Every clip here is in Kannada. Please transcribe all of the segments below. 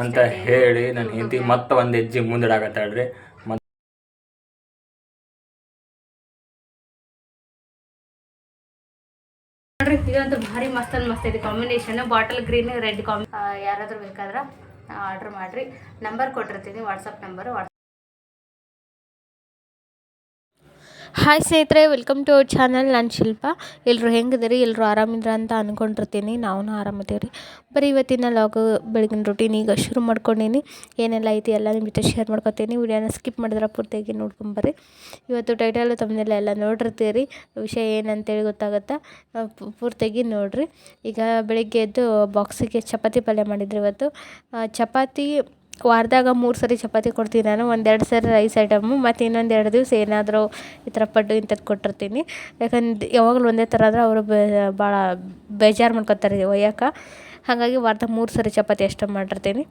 ಅಂತ ಹೇಳಿ ನನ್ನ ಹೆಂಡತಿ ಮತ್ತೆ ಒಂದು ಹೆಜ್ಜೆ ಮುಂದಿಡಾಕತ್ತಾಳ್ರಿ ಇದಂತೂ ಭಾರಿ ಮಸ್ತ್ ಅಂದ್ ಮಸ್ತ್ ಇದೆ combination bottle green red combi ಯಾರಾದ್ರೂ ಬೇಕಾದ್ರೆ ಆರ್ಡರ್ ಮಾಡ್ರಿ. ನಂಬರ್ ಕೊಟ್ಟಿರ್ತೀನಿ ವಾಟ್ಸಪ್ ನಂಬರ್ ಹಾಯ್ ಸ್ನೇಹಿತರೆ ವೆಲ್ಕಮ್ ಟು ಅವರ್ ಚಾನಲ್ ನಾನು ಶಿಲ್ಪ. ಎಲ್ಲರೂ ಹೆಂಗಿದ್ದೀರಿ? ಎಲ್ಲರೂ ಆರಾಮಿದ್ರ ಅಂತ ಅಂದ್ಕೊಂಡಿರ್ತೀನಿ ನಾವು ಆರಾಮಿದ್ದೀವಿ ರೀ ಬರೀ ಇವತ್ತಿನ ಲಾಗ್ ಬೆಳಗಿನ ರೊಟೀನ್ ಈಗ ಶುರು ಮಾಡ್ಕೊಂಡೀನಿ. ಏನೆಲ್ಲ ಐತಿ ಎಲ್ಲ ನಿಮ್ಮ ಜೊತೆ ಶೇರ್ ಮಾಡ್ಕೊತೀನಿ. ವಿಡಿಯೋನ ಸ್ಕಿಪ್ ಮಾಡಿದ್ರೆ ಪೂರ್ತಿಯಾಗಿ ನೋಡ್ಕೊಂಬರ್ರಿ. ಇವತ್ತು ಟೈಟಲ್ ತಮ್ಮನೆಲ್ಲ ಎಲ್ಲ ನೋಡಿರ್ತೀರಿ. ವಿಷಯ ಏನಂತೇಳಿ ಗೊತ್ತಾಗುತ್ತೆ? ಪೂರ್ತಿಯಾಗಿ ನೋಡಿರಿ. ಈಗ ಬೆಳಿಗ್ಗೆ ಎದ್ದು ಬಾಕ್ಸಿಗೆ ಚಪಾತಿ ಪಲ್ಯ ಮಾಡಿದ್ರಿ ಇವತ್ತು. ಚಪಾತಿ ವಾರದಾಗ ಮೂರು ಸರಿ ಚಪಾತಿ ಕೊಡ್ತೀನಿ ನಾನು, ಒಂದೆರಡು ಸರಿ ರೈಸ್ ಐಟಮು ಮತ್ತು ಇನ್ನೊಂದು ಎರಡು ದಿವಸ ಏನಾದರೂ ಈ ಥರ ಪಡ್ಡು ಇಂಥದ್ದು ಕೊಟ್ಟಿರ್ತೀನಿ. ಯಾಕಂದ್ರೆ ಯಾವಾಗಲೂ ಒಂದೇ ಥರ ಆದ್ರೆ ಅವರು ಬೇ, ಭಾಳ ಬೇಜಾರು ಮಾಡ್ಕೊತಾರೆ ಒಯ್ಯಕ್ಕೆ ಹಾಗಾಗಿ ವಾರದ ಮೂರು ಸರಿ ಚಪಾತಿ ಅಷ್ಟೇ ಮಾಡಿರ್ತೀನಿ.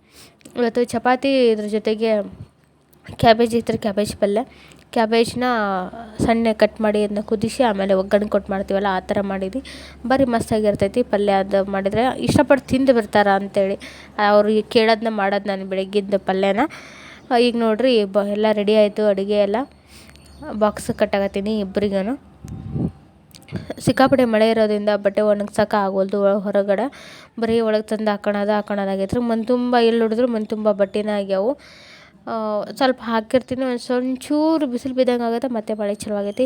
ಇವತ್ತು ಚಪಾತಿ ಇದ್ರ ಜೊತೆಗೆ ಕ್ಯಾಬೇಜ್ ಇತ್ತು ಕ್ಯಾಬೇಜ್ ಪಲ್ಯ. ಕ್ಯಾಬೇಜ್ನ ಸಣ್ಣಗೆ ಕಟ್ ಮಾಡಿ ಅದನ್ನ ಕುದಿಸಿ ಆಮೇಲೆ ಒಗ್ಗರಣೆ ಕೊಟ್ಟು ಮಾಡ್ತೀವಲ್ಲ, ಆ ಥರ ಮಾಡಿದ್ವಿ. ಬರೀ ಮಸ್ತಾಗಿರ್ತೈತಿ ಪಲ್ಯ ಅದು ಮಾಡಿದರೆ. ಇಷ್ಟಪಟ್ಟು ತಿಂದು ಬಿಡ್ತಾರೆ ಅಂತೇಳಿ. ಅವ್ರಿಗೆ ಕೇಳೋದನ್ನ ಮಾಡೋದು ನಾನು ಬೆಳಗ್ಗಿದ್ದ ಪಲ್ಯನ. ಈಗ ನೋಡಿರಿ, ಬ, ಎಲ್ಲ ರೆಡಿ ಆಯಿತು, ಅಡುಗೆ ಎಲ್ಲ. ಬಾಕ್ಸ್ ಕಟ್ಟಾಕತ್ತೀನಿ ಇಬ್ಬರಿಗೂ ಸಿಕ್ಕಾಪಟ್ಟೆ ಮಳೆ ಇರೋದ್ರಿಂದ ಬಟ್ಟೆ ಒಣಗ್ಸೋಕೆ ಆಗೋಲ್ದು ಹೊರಗಡೆ. ಬರೀ ಒಳಗೆ ತಂದು ಹಾಕೋಣದ ಹಾಕೊಳೋದಾಗೈತೆ ರೀ ಮನೆ ತುಂಬ, ಎಲ್ಲಿ ನೋಡಿದ್ರು ಮನೆ ತುಂಬ ಬಟ್ಟೆನೇ ಆಗ್ಯಾವು. ಸ್ವಲ್ಪ ಹಾಕಿರ್ತೀನಿ ಒಂದು ಸ್ವಂಚೂರು ಬಿಸಿಲು ಬಿದ್ದಂಗೆ ಆಗುತ್ತೆ, ಮತ್ತೆ ಮಳೆ ಚಲೋ ಆಗೈತಿ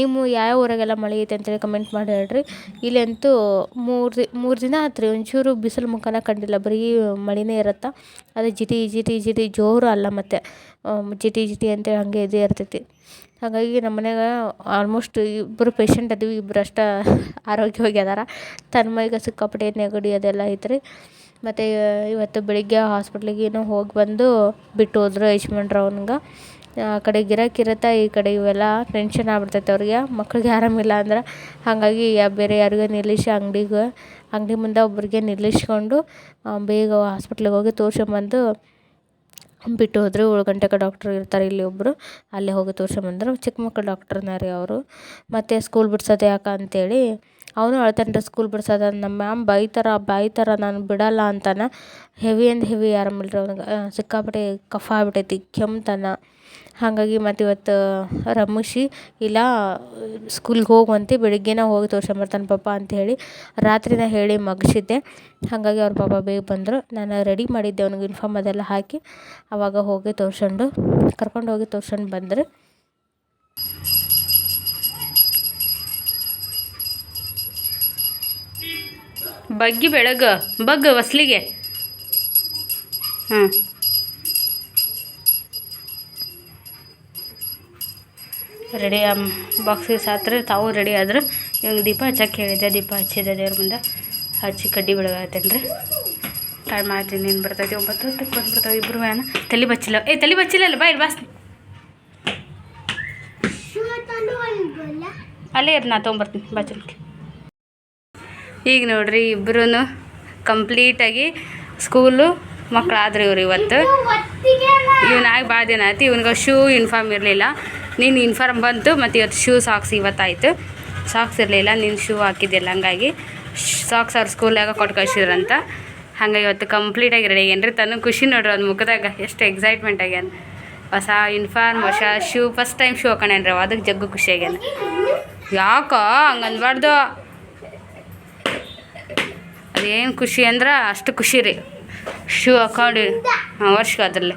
ನಿಮ್ಮ ಯಾವ ಊರಾಗೆಲ್ಲ ಮಳೆ ಐತೆ ಅಂತೇಳಿ ಕಮೆಂಟ್ ಮಾಡಿ ಹೇಳ್ರಿ. ಇಲ್ಲಂತೂ ಮೂರು ದಿ, ಮೂರು ದಿನ ಆತು ರೀ ಒಂಚೂರು ಬಿಸಿಲು ಮುಖನ ಕಂಡಿಲ್ಲ, ಬರೀ ಮಳೆನೇ ಇರುತ್ತೆ. ಅದು ಜಿಟಿ ಜಿಟಿ ಜಿಟಿ, ಜೋರು ಅಲ್ಲ ಮತ್ತು. ಜಿಟಿ ಜಿಟಿ ಅಂತೇಳಿ ಹಾಗೆ ಇದೇ ಇರ್ತೈತಿ. ಹಾಗಾಗಿ ನಮ್ಮ ಮನ್ಯಾಗ ಆಲ್ಮೋಸ್ಟ್ ಇಬ್ಬರು ಪೇಷಂಟ್ ಅದೀವಿ ಇಬ್ಬರು ಅಷ್ಟೇ ಆರೋಗ್ಯವಾಗಿ ಅದಾರ. ತನ್ಮಯಿಗೆ ಸಿಕ್ಕಾಪಟ್ಟೆ ನೆಗಡಿ ಅದೆಲ್ಲ ಐತ್ರಿ. ಮತ್ತು ಇವತ್ತು ಬೆಳಿಗ್ಗೆ ಹಾಸ್ಪಿಟ್ಲಿಗೆ ಏನೋ ಹೋಗಿ ಬಂದು ಬಿಟ್ಟು ಹೋದ್ರು ಯಜಮಾನ್ರು ಅವ್ನಿಗೆ. ಆ ಕಡೆ ಗಿರಾಕಿ ಈ ಕಡೆ ಇವೆಲ್ಲ ಟೆನ್ಷನ್ ಆಗ್ಬಿಡ್ತೈತೆ ಅವ್ರಿಗೆ. ಮಕ್ಳಿಗೆ ಆರಾಮಿಲ್ಲ ಅಂದ್ರೆ ಹಾಗಾಗಿ ಬೇರೆ ಯಾರಿಗೂ ನಿಲ್ಲಿಸಿ ಅಂಗಡಿಗೆ, ಅಂಗಡಿ ಮುಂದೆ ಒಬ್ಬರಿಗೆ ನಿಲ್ಲಿಸ್ಕೊಂಡು ಬೇಗ ಹಾಸ್ಪಿಟ್ಲಿಗೆ ಹೋಗಿ ತೋರ್ಸ್ಕೊಂಬಂದು ಬಿಟ್ಟು ಹೋದ್ರು. ಏಳು ಗಂಟೆಗೆ ಡಾಕ್ಟ್ರು ಇರ್ತಾರೆ ಇಲ್ಲಿ ಒಬ್ಬರು ಅಲ್ಲೇ ಹೋಗಿ ತೋರ್ಸ್ಕೊಂಬಂದ್ರು. ಚಿಕ್ಕ ಮಕ್ಕಳು ಡಾಕ್ಟ್ರನ್ನ ರೀ ಅವರು. ಮತ್ತು ಸ್ಕೂಲ್ ಬಿಡ್ಸೋದು ಯಾಕೆ ಅಂತೇಳಿ ಅವನು ಅಳ್ತಾನೆ ಸ್ಕೂಲ್ ಬಿಡ್ಸೋದು ನಮ್ಮ ಮ್ಯಾಮ್ ಬೈತಾರೆ ಬೈತಾರೆ, ನಾನು ಬಿಡಲ್ಲ ಅಂತಾನೆ. ಹೆವಿ ಅಂದ್ ಹೆವಿ ಆರಾಮಿಲ್ಲ ರೀ ಅವ್ನಿಗೆ. ಸಿಕ್ಕಾಪಟ್ಟೆ ಕಫ ಆಗ್ಬಿಟ್ಟೈತಿ ಕೆಮ್ತಾನ. ಹಾಗಾಗಿ ಮತ್ತು ಇವತ್ತು ರಮುಶಿ ಇಲ್ಲ, ಸ್ಕೂಲ್ಗೆ ಹೋಗುವಂತೆ ಬೆಳಿಗ್ಗೆನೇ ಹೋಗಿ ತೋರ್ಸ್ಕೊಂಬರ್ತಾನೆ ಪಾಪ ಅಂತ ಹೇಳಿ ರಾತ್ರಿನೇ ಹೇಳಿ ಮಗಿಸಿದ್ದೆ. ಹಾಗಾಗಿ ಅವ್ರ ಪಾಪ ಬೇಗ ಬಂದರು. ನಾನು ರೆಡಿ ಮಾಡಿದ್ದೆ, ಅವ್ನಿಗೆ ಯೂನಿಫಾರ್ಮ್ ಅದೆಲ್ಲ ಹಾಕಿ ಆವಾಗ ಹೋಗಿ ತೋರ್ಸ್ಕೊಂಡು, ಕರ್ಕೊಂಡು ಹೋಗಿ ತೋರ್ಸ್ಕೊಂಡು ಬಂದರು. ಬಗ್ಗಿ ಬೆಳಗ ಬಗ್ಗ ವಸ್ಲಿಗೆ. ಹಾಂ ರೆಡಿ ಬಾಕ್ಸಿಗೆ ಸಾತ್ರೆ ತಾವು ರೆಡಿ ಆದ್ರೆ. ಇವಾಗ ದೀಪ ಹಚ್ಚಕ್ಕೆ ಹೇಳಿದ್ದೆ ದೀಪ ಹಚ್ಚಿದ್ದೆ ದೇವ್ರ ಮುಂದೆ. ಹಚ್ಚಿ ಕಡ್ಡಿ ಬೆಳಗತ್ತೇನ್ರಿ ಟೈಮ್ ಆಯ್ತು ನೀನು ಬರ್ತೈತಿ? ಒಂಬತ್ತು ಹೊತ್ತಕ್ಕೆ ಬಂದ್ಬಿಡ್ತಾವೆ ಇಬ್ಬರು ವ್ಯಾನ. ತಲೆ ಬಚ್ಚಿಲ್ಲ. ಏ ತಲೆ ಬಚ್ಚಿಲ್ಲ ಅಲ್ಲ ಬಾ ಇಲ್ಲಿ ಬಾಸ್ ಅಲ್ಲೇ ಇರು ನಾ ತೊಗೊಂಬರ್ತೀನಿ. ಬಾಚಲ್ಕೆ ಈಗ ನೋಡ್ರಿ ಇಬ್ಬರೂ ಕಂಪ್ಲೀಟಾಗಿ ಸ್ಕೂಲು ಮಕ್ಕಳಾದ್ರಿ ಇವ್ರು ಇವತ್ತು. ಇವನಾಗಿ ಭಾಳ ದಿನ ಆಯ್ತು, ಇವನಿಗೆ ಶೂ ಯೂನಿಫಾರ್ಮ್ ಇರಲಿಲ್ಲ. ನೀನು ಯೂನಿಫಾರ್ಮ್ ಬಂತು, ಮತ್ತು ಇವತ್ತು ಶೂ ಸಾಕ್ಸ್ ಇವತ್ತಾಯಿತು. ಸಾಕ್ಸ್ ಇರಲಿಲ್ಲ, ನೀನು ಶೂ ಹಾಕಿದ್ದಿಲ್ಲ, ಹಂಗಾಗಿ ಸಾಕ್ಸ್ ಅವ್ರ ಸ್ಕೂಲಾಗ ಕೊಟ್ಟು ಕಳ್ಸಿದ್ರಂತ. ಹಂಗೆ ಇವತ್ತು ಕಂಪ್ಲೀಟಾಗಿ ರೆಡಿ ಏನ್ರಿ ತನ್ನ ಖುಷಿ ನೋಡ್ರಿ ಅವ್ನ ಮುಖದಾಗ, ಎಷ್ಟು ಎಕ್ಸೈಟ್ಮೆಂಟ್ ಆಗ್ಯಾನ. ಹೊಸ ಯೂನಿಫಾರ್ಮ್ ಹೊಸ ಶೂ ಫಸ್ಟ್ ಟೈಮ್ ಶೂ ಹಾಕೊಂಡೇನ್ರಿ ಅದಕ್ಕೆ ಜಗ್ಗು ಖುಷಿ ಆಗ್ಯಾನ. ಯಾಕೋ? ಹಂಗೆ ಅನ್ಬಾರ್ದು. ಅದೇನು ಖುಷಿ ಅಂದ್ರೆ ಅಷ್ಟು ಖುಷಿ ರೀ. ಶೂ ಹಾಕೊಂಡು, ಹಾಂ ವರ್ಷಕ್ಕೆ ಅದರಲ್ಲಿ.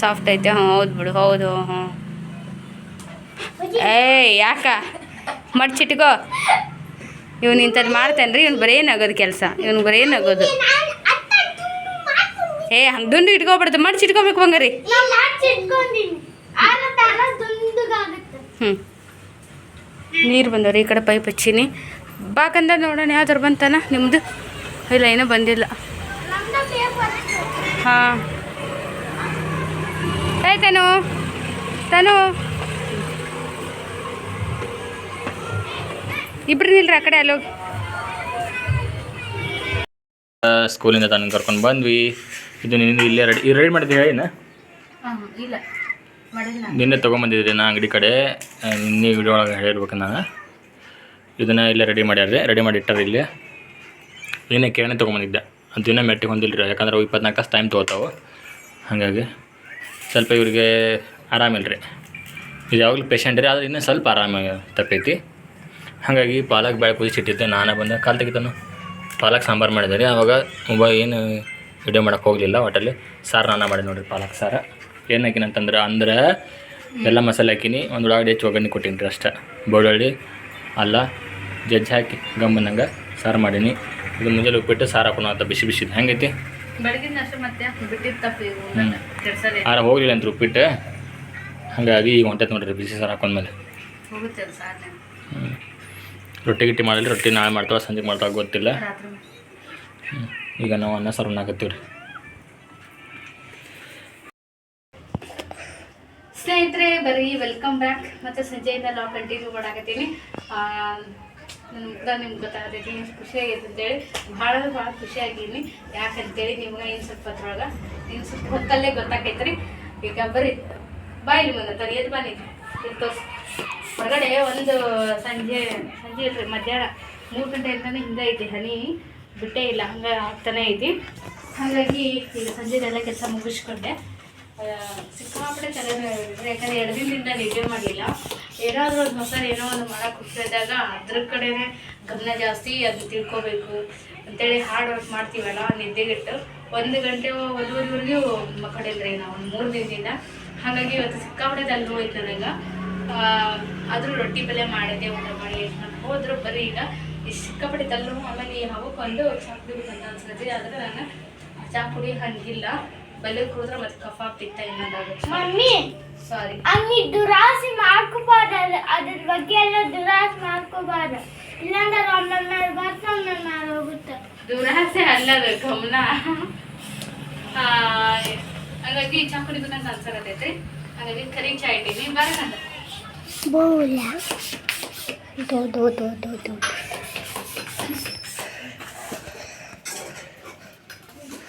ಸಾಫ್ಟ್ ಐತೆ ಹ್ಞೂ ಹೌದು ಬಿಡು, ಹೌದು ಹ್ಞೂ ಏಯ್, ಯಾಕ? ಮಡ್ಚಿಟ್ಕೋ ಇವ್ನು ಇಂಥದ್ದು ಮಾಡ್ತಾನೆ ರೀ, ಇವ್ನು ಬರೀ ನಗೋದು ಕೆಲಸ. ಇವ್ನು ಬರೀ ನಗೋದು. ಏ, ಹಂಗೆ ದುಂಡು ಇಟ್ಕೊಬಿಡ್ದು ಮಡ್ಚಿಟ್ಕೋಬೇಕು ಬಂಗಾರಿ. ಹ್ಞೂ ನೀರು ಬಂದವ್ರಿ, ಈ ಕಡೆ ಪೈಪ್ ಹಚ್ಚೀನಿ. ಬಾಕಂದ ನೋಡೋಣ ಯಾವ್ದಾರು ಬಂತಾನ ನಿಮ್ಮದು ಇಲ್ಲ ಏನೂ ಬಂದಿಲ್ಲ. ಹಾಂ. ಏ ತನು. ತನು. ಇಬ್ರು ನಿಲ್ರಿ ಆ ಕಡೆ ಅಲ್ಲೋಗಿ. ಸ್ಕೂಲಿಂದ ತನಗೆ ಕರ್ಕೊಂಡು ಬಂದ್ವಿ. ಇದು ನಿನ್ನ ಇಲ್ಲೇ ರೆಡಿ ರೆಡಿ ಮಾಡಿದ್ವಿ ಹೇಳಿನ ಹಾಂ ಇಲ್ಲ. ಮಾಡಿಲ್ಲ. ನಿನ್ನೆ ತೊಗೊಂಬಂದಿದ್ರಿ ನಾ ಅಂಗಡಿ ಕಡೆ. ನಿನ್ನೆ ವಿಡಿಯೋ ಒಳಗೆ ಹೇಳಿರ್ಬೇಕು ನಾನು. ಇದನ್ನು ಇಲ್ಲೇ ರೆಡಿ ಮಾಡ್ಯಾರ್ರಿ ರೆಡಿ ಮಾಡಿ ಇಟ್ಟಾರ ಇಲ್ಲಿ ಏನೇ ಕೇಳನೆ ತೊಗೊಂಬಂದಿದ್ದೆ. ದಿನ ಮೆಟ್ಟಿಗೆ ಹೊಂದಿಲ್ಲ ರೀ ಯಾಕಂದ್ರೆ ಅವು ಇಪ್ಪತ್ನಾಲ್ಕು ತಾಸು ಟೈಮ್ ತೊಗೋತಾವೆ. ಹಾಗಾಗಿ ಸ್ವಲ್ಪ ಇವ್ರಿಗೆ ಆರಾಮಿಲ್ಲ ರೀ ಇದು ಯಾವಾಗಲೂ ಪೇಷಂಟ್ ರೀ, ಆದರೆ ಇನ್ನೂ ಸ್ವಲ್ಪ ಆರಾಮ ತಪ್ಪೈತಿ. ಹಾಗಾಗಿ ಪಾಲಕ್ ಬೇಳೆ ಕುದಿಸಿಟ್ಟಿದ್ದೆ ನಾನು ಬಂದ. ಕಾಲು ತೆಗಿತಾನು. ಪಾಲಕ್ ಸಾಂಬಾರು ಮಾಡಿದೆ ರೀ ಆವಾಗ ಒಬ್ಬ ಏನು ವಿಡಿಯೋ ಮಾಡೋಕೆ ಹೋಗಲಿಲ್ಲ ಒಟ್ಟಲ್ಲಿ ಸಾರು ನಾನು ಮಾಡಿ ನೋಡಿರಿ ಪಾಲಕ್ ಸಾರು. ಏನು ಹಾಕಿನಂತಂದ್ರೆ ಅಂದ್ರೆ ಎಲ್ಲ ಮಸಾಲೆ ಹಾಕಿನಿ, ಒಂದು ಉಳ್ಳಾಗಡ್ಡಿ ಹೆಚ್ಚು ಒಗ್ಗರಣೆ ಕೊಟ್ಟಿನಿ ರೀ ಅಷ್ಟೇ ಬೆಳ್ಳುಳ್ಳಿ ಅಲ್ಲ ಜಜ್ಜಿ ಹಾಕಿ ಗಮ್ಮನಂಗೆ ಸಾರು ಮಾಡೀನಿ. ಇದು ಮುಂಜಾನೆ ಉಪ್ಪಿಟ್ಟು ಸಾರು ಹಾಕೋಣ ಅಂತ ಬಿಸಿ ಬಿಸಿ ಹೆಂಗೈತಿ? ಆರ ಹೋಗಲಿಲ್ಲ ಅಂತ ಉಪ್ಪಿಟ್ಟು. ಹಾಗಾಗಿ ಈಗ ಹೊಂಟೈತೆ ನೋಡ್ರಿ ಬಿಸಿ ಸಾರು ಹಾಕೊಂಡ್ಮೇಲೆ ರೊಟ್ಟಿ ಗಿಟ್ಟಿ ಮಾಡಲಿ ರೊಟ್ಟಿ ನಾಳೆ ಮಾಡ್ತಾವ ಸಂಜೆ ಮಾಡ್ತಾವ ಗೊತ್ತಿಲ್ಲ. ಈಗ ನಾವು ಅನ್ನ ಸಾರು ರೀ ಸ್ನೇಹಿತರೆ ಬರೀ ವೆಲ್ಕಮ್ ಬ್ಯಾಕ್ ಮತ್ತೆ ಸಂಜೆಯಿಂದ ನಾವು ಕಂಟಿನ್ಯೂ ಮಾಡಾಕತ್ತೀನಿ. ನನಗೆ ನಿಮ್ಗೆ ಗೊತ್ತಾಗತೈತಿ ಖುಷಿ ಆಗೈತೆ ಅಂತೇಳಿ ಭಾಳ ಭಾಳ ಖುಷಿ ಆಗೀನಿ ಯಾಕಂತೇಳಿ ನಿಮ್ಗೆ ಏನು ಸ್ವಲ್ಪ ಅದ್ರೊಳಗೆ ಇನ್ನು ಸ್ವಲ್ಪ ಹೊತ್ತಲ್ಲೇ ಗೊತ್ತಾಕೈತ್ರಿ. ಈಗ ಬರ್ರಿ ಬಾಯಿಲಿ ಮುಂದೆ ತರಿ ಎದ್ದು ಬನ್ನಿ. ತೋರ್ಸಿ. ಹೊರಗಡೆ ಒಂದು ಸಂಜೆ ಸಂಜೆ ಇಲ್ರಿ, ಮಧ್ಯಾಹ್ನ. ಮೂರು ಗಂಟೆಯಿಂದನೇ ಹಿಂದೆ ಐತಿ ಹನಿ. ಬಿಟ್ಟೇ ಇಲ್ಲ, ಹಂಗೆ ಆಗ್ತಾನೆ ಐತಿ. ಹಾಗಾಗಿ ಈಗ ಸಂಜೆದೆಲ್ಲ ಕೆಲಸ ಮುಗಿಸ್ಕೊಂಡೆ. ಸಿಕ್ಕಾಪಟ್ಟೆ ತಲೆ ಯಾಕಂದ್ರೆ ಎರಡು ದಿನದಿಂದ ನಿದ್ದೆ ಮಾಡಲಿಲ್ಲ. ಏನಾದರೂ ಒಂದು ಹೊಸ ಏನೋ ಒಂದು ಮಾಡೋಕ್ಕೆ ಹುಟ್ಟಿದಾಗ ಅದ್ರ ಕಡೆನೇ ಗಮನ ಜಾಸ್ತಿ, ಅದು ತಿಳ್ಕೊಬೇಕು. ಅಂತೇಳಿ ಹಾರ್ಡ್ ವರ್ಕ್ ಮಾಡ್ತೀವಲ್ಲ, ನಿದ್ದೆಗಿಟ್ಟು. ಒಂದು ಗಂಟೆ, ಒಂದೂವರೆವರೆಗೂ ಮಕ್ಕಳಿಲ್ರಿ ನಾವು ಒಂದು ಮೂರು ದಿನದಿಂದ. ಹಾಗಾಗಿ ಇವತ್ತು ಸಿಕ್ಕಾಪಟ್ಟೆ ತಲೆ ಹೋಯ್ತು ನನಗೆ. ಆದರೂ ರೊಟ್ಟಿ ಪಲ್ಯ ಮಾಡಿದ್ದೆ, ಊಟ ಮಾಡಿ ಯಜಮಾನ್ ಹೋದ್ರು ಬರೀ ಈಗ. ಈ ಸಿಕ್ಕಾಪಟ್ಟೆ ತಲ್ಲು ಆಮೇಲೆ ಈ ಹಬ್ಬಕ್ಕೊಂದು ಒಂದು ಚಾ ಕುಡಿಬೇಕಂತ ಅನ್ಸುತ್ತೆ. ಆದರೆ ನಾನು ಚಾ ಕುಡಿ ಹಂಗಿಲ್ಲ. ಬೆಲ್ಲ ಕುಡಿದ್ರೆ ಮತ್ತೆ ಕಫ ಪಿತ್ತ ಏನಾಗುತ್ತೆ ಮಮ್ಮಿ ಸಾರಿ ಹಂಗಿ ದುರಾಸಿ ಮಾಡ್ಕೋಬಾರ್ದು. ಅದ್ರ ಬಗ್ಗೆ ಎಲ್ಲ ದುರಾಸೆ ಮಾಡ್ಕೋಬಾರ್ದು. ಇಲ್ಲಾಂದ್ರೆ ಒಮ್ಮೆ ಮೇಲೆ ಬರ್ತಾ ಒಮ್ಮೆ ಮೇಲೆ ಹೋಗುತ್ತೆ. ದುರಾಸೆ ಅಲ್ಲದ ಗಮನ. ಹಂಗಾಗಿ ಚಾ ಕುಡಿಬೇಕಂತ ಅನ್ಸಕತ್ತೈತ್ರಿ. ಹಾಗಾಗಿ ಕರಿ ಚಾ ಇಟ್ಟೀನಿ. ಬರೋಣ ಬೋಲ. ದೋ ದೋ ದೋ ದೋ ದೋ.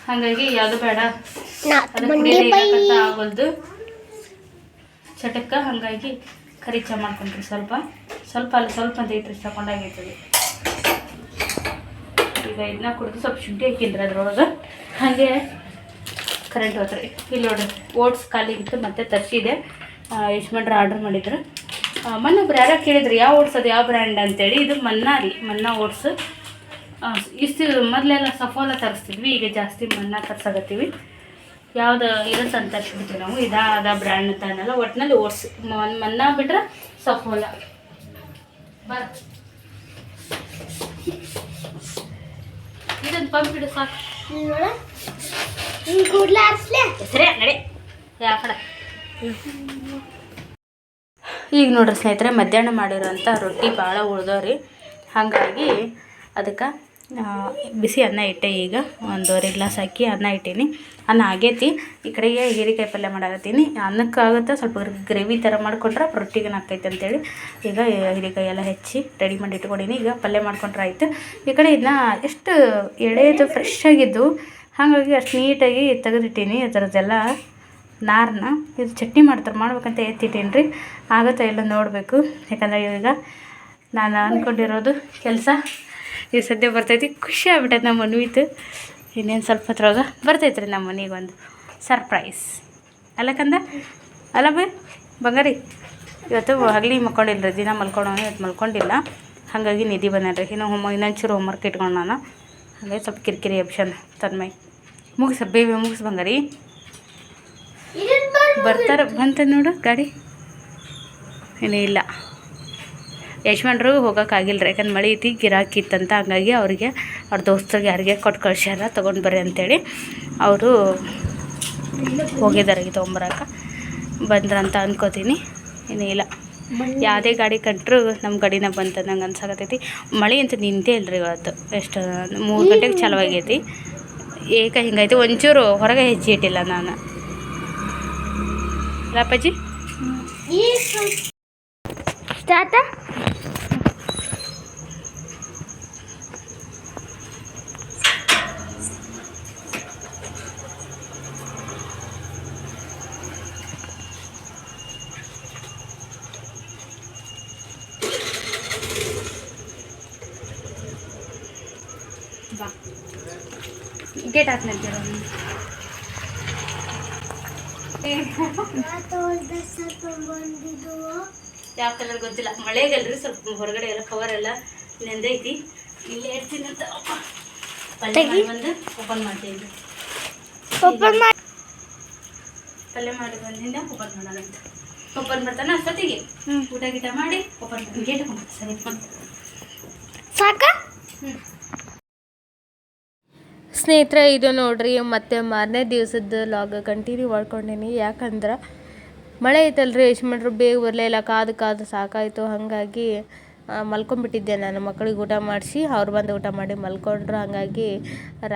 ಹಾಗಾಗಿ ಯಾವುದು ಬೇಡ. ಆಗೋಲ್ದು. ಚಟಕ್ಕ ಹಾಗಾಗಿ ಕರಿ ಚಾ ಮಾಡ್ಕೊಂಡ್ರಿ ಸ್ವಲ್ಪ. ಸ್ವಲ್ಪ ಅಲ್ಲ ಸ್ವಲ್ಪ ಅಂತ ಇಟ್ರಿ ತಗೊಂಡಾಗೈತದೆ ಈಗ ಇದನ್ನ ಕುಡಿದು ಸ್ವಲ್ಪ ಶುಂಠಿ ಹಾಕಿಲ್ರಿ ಅದ್ರೊಳಗೆ. ಹಾಗೆ ಕರೆಂಟ್ ಹೋತ್ರಿ. ಇಲ್ಲಿ ನೋಡ್ರಿ ಓಟ್ಸ್ ಖಾಲಿ ಇತ್ತು ಮತ್ತೆ ತರಿಸಿದೆ ಯಶ್ಮಂಡ್ರ ಆರ್ಡ್ರ್ ಮಾಡಿದ್ರು. ಮೊನ್ನೆ ಒಬ್ರು ಯಾರೋ ಕೇಳಿದ್ರು ಯಾವ ಓಟ್ಸ್ ಅದು ಯಾವ ಬ್ರ್ಯಾಂಡ್ ಅಂತೇಳಿ. ಇದು ಮನ್ನಾ ರೀ ಮನ್ನಾ ಓಟ್ಸ್ ಇಷ್ಟು ಮೊದಲೆಲ್ಲ ಸಫೋಲ ತರಿಸ್ತಿದ್ವಿ ಈಗ ಜಾಸ್ತಿ ಮನ್ನಾ ತರ್ಸಾಕತ್ತೀವಿ. ಯಾವ್ದು ಇರುತ್ತೆ ಅಂತ ತರಿಸ್ಬಿಡ್ತೀವಿ ನಾವು. ಇದಾದ ಬ್ರ್ಯಾಂಡ್ ತಾನಲ್ಲ. ಒಟ್ಟಿನಲ್ಲಿ ಓಟ್ಸ್ ಮನ್ನ ಬಿಟ್ರೆ ಸಫೋಲ. ಬರ. ಇದೊಂದು ಪಂಪ್ ಇಡು ಸಾಕು. ಸರಿ ನಡೆ. ಯಾಕಡೆ ಈಗ ನೋಡ್ರಿ ಸ್ನೇಹಿತರೆ, ಮಧ್ಯಾಹ್ನ ಮಾಡಿರೋಂಥ ರೊಟ್ಟಿ ಭಾಳ ಉಳ್ದವ್ರಿ. ಹಾಗಾಗಿ ಅದಕ್ಕೆ ಬಿಸಿ ಅನ್ನ ಇಟ್ಟೆ ಈಗ. ಒಂದೂವರೆ ಗ್ಲಾಸ್ ಹಾಕಿ ಅನ್ನ ಇಟ್ಟೀನಿ. ಅನ್ನ ಆಗೈತಿ. ಈ ಕಡೆಗೆ ಹೀರೆಕಾಯಿ ಪಲ್ಯ ಮಾಡಾಕತ್ತೀನಿ. ಅನ್ನಕ್ಕಾಗುತ್ತೆ ಸ್ವಲ್ಪ ಗ್ರೇವಿ ಥರ ಮಾಡಿಕೊಟ್ರೆ ರೊಟ್ಟಿಗೆ ಹಾಕೈತೆ ಅಂತೇಳಿ. ಈಗ ಹೀರೆಕಾಯಿ ಎಲ್ಲ ಹೆಚ್ಚಿ ರೆಡಿ ಮಾಡಿ ಇಟ್ಕೊಂಡಿನಿ. ಈಗ ಪಲ್ಯ ಮಾಡ್ಕೊಂಡ್ರೆ ಆಯಿತು. ಈ ಕಡೆ ಇದನ್ನ ಎಷ್ಟು ಎಳೆದು ಫ್ರೆಶ್ ಆಗಿದ್ದು, ಹಾಗಾಗಿ ಅಷ್ಟು ನೀಟಾಗಿ ತೆಗೆದಿಟ್ಟೀನಿ. ಅದರದ್ದೆಲ್ಲ ನಾರನ್ನ ಇದು ಚಟ್ನಿ ಮಾಡ್ತಾರೆ, ಮಾಡ್ಬೇಕಂತ ಎತ್ತಿಟ್ಟೀನಿ ರೀ ಆಗುತ್ತಾ ಎಲ್ಲ ನೋಡಬೇಕು. ಯಾಕಂದರೆ ಈಗ ನಾನು ಅಂದ್ಕೊಂಡಿರೋದು ಕೆಲಸ ಈ ಸದ್ಯ ಬರ್ತೈತಿ. ಖುಷಿ ಆಗ್ಬಿಟ್ಟೈತೆ ನಮ್ಮ ಮನ್ವಿತು ಇನ್ನೇನು ಸ್ವಲ್ಪ ಹೊತ್ರೊಳಗೆ ಬರ್ತೈತೆ ರೀ ನಮ್ಮ ಮನೆಗೆ ಒಂದು ಸರ್ಪ್ರೈಸ್ ಅಲ್ಲ ಕಂದ? ಅಲ್ಲ ಬೈ ಬಂಗಾರಿ ಇವತ್ತು ಹಗಲಿ ಮಲ್ಕೊಂಡಿಲ್ಲ ರೀ ದಿನ ಮಲ್ಕೊಂಡವನು ಇವತ್ತು ಮಲ್ಕೊಂಡಿಲ್ಲ. ಹಾಗಾಗಿ ನಿಧಿ ಬಂದಾನ ರೀ ಇನ್ನೂ ಹೋಮ್ ಇನ್ನೊಂಚೂರು ಹೋಮ್ವರ್ಕ್ ಇಟ್ಕೊಂಡು ನಾನು. ಹಾಗಾಗಿ ಸ್ವಲ್ಪ ಕಿರಿಕಿರಿ ಆಪ್ಷನ್ ತನ್ಮೈ ಮುಗಿಸ ಬೇಬಿ ಮುಗಿಸ್ ಬಂಗಾರಿ. ಬರ್ತಾರೆ ಬಂತ ನೋಡು ಗಾಡಿ. ಏನೂ ಇಲ್ಲ. ಯಜಮಾನ್ರು ಹೋಗೋಕ್ಕಾಗಿಲ್ಲ ರೀ ಯಾಕಂದ್ರೆ ಮಳೆ ಐತಿ ಗಿರಾಕಿ ಇತ್ತಂತ ಹಂಗಾಗಿ ಅವ್ರಿಗೆ ಅವ್ರ ದೋಸ್ತರಿಗೆ ಯಾರಿಗೆ ಕೊಟ್ಟು ಕಳ್ಸ್ಯಾರ ತೊಗೊಂಡು ಬರ್ರಿ ಅಂತೇಳಿ ಅವರು ಹೋಗಿದ್ದಾರೆ ತೊಗೊಂಬರಕ್ಕೆ ಬಂದ್ರಂತ ಅನ್ಕೋತೀನಿ. ಏನೂ ಇಲ್ಲ. ಯಾವುದೇ ಗಾಡಿ ಕಂಟ್ರು ನಮ್ಮ ಗಾಡಿನ ಬಂತ ನಂಗೆ ಅನ್ಸಾಕತ್ತೈತಿ. ಮಳೆ ಅಂತ ನಿಂತೇ ಇಲ್ಲ ರೀ ಇವತ್ತು. ಎಷ್ಟು ಮೂರು ಗಂಟೆಗೆ ಚಾಲು ಆಗೈತಿ. ಏಕ ಹಿಂಗೈತಿ. ಒಂಚೂರು ಹೊರಗೆ ಹೆಜ್ಜೆ ಇಟ್ಟಿಲ್ಲ ನಾನು. ಅಪ್ಪಾಜಿ ಯಾವ ಕಲರ್ ಗೊತ್ತಿಲ್ಲ. ಮಳೆಗಲ್ರಿ ಸ್ವಲ್ಪ ಹೊರಗಡೆ ಎಲ್ಲ ಕವರ್ ಎಲ್ಲ ನೆಂದೈತಿ ಇಲ್ಲೇ ಇರ್ತೀನಿ ಅಂತ. ಪಲ್ಯ ಬಂದು ಓಪನ್ ಮಾಡ್ತೀನಿ ಓಪನ್ ಮಾಡಿ ಪಲ್ಯ ಮಾಡಿ ಬಂದಿಂದ ಓಪನ್ ಮಾಡೋಣ ಅಂತ. ಓಪನ್ ಮಾಡ್ತಾನೆ ಅಷ್ಟೊತ್ತಿಗೆ. ಊಟ ಗೀಟ ಮಾಡಿ ಓಪನ್ ಮಾಡಿ ಗೇಟ್ ಸರಿ ಸಾಕ? ಸ್ನೇಹಿತರೆ, ಇದು ನೋಡ್ರಿ, ಮತ್ತೆ ಮಾರನೇ ದಿವಸದ ಲಾಗ್ ಕಂಟಿನ್ಯೂ ಮಾಡ್ಕೊಂಡೀನಿ. ಯಾಕಂದ್ರೆ ಮಳೆ ಐತಲ್ರಿ ಯಶ್ಮಂಡ್ರು ಬೇಗ ಬರಲಿಲ್ಲ ಕಾದು ಕಾದು ಸಾಕಾಯಿತು. ಹಾಗಾಗಿ ಮಲ್ಕೊಂಡ್ಬಿಟ್ಟಿದ್ದೆ ನಾನು. ಮಕ್ಕಳಿಗೆ ಊಟ ಮಾಡಿಸಿ, ಅವ್ರು ಬಂದು ಊಟ ಮಾಡಿ ಮಲ್ಕೊಂಡ್ರು. ಹಾಗಾಗಿ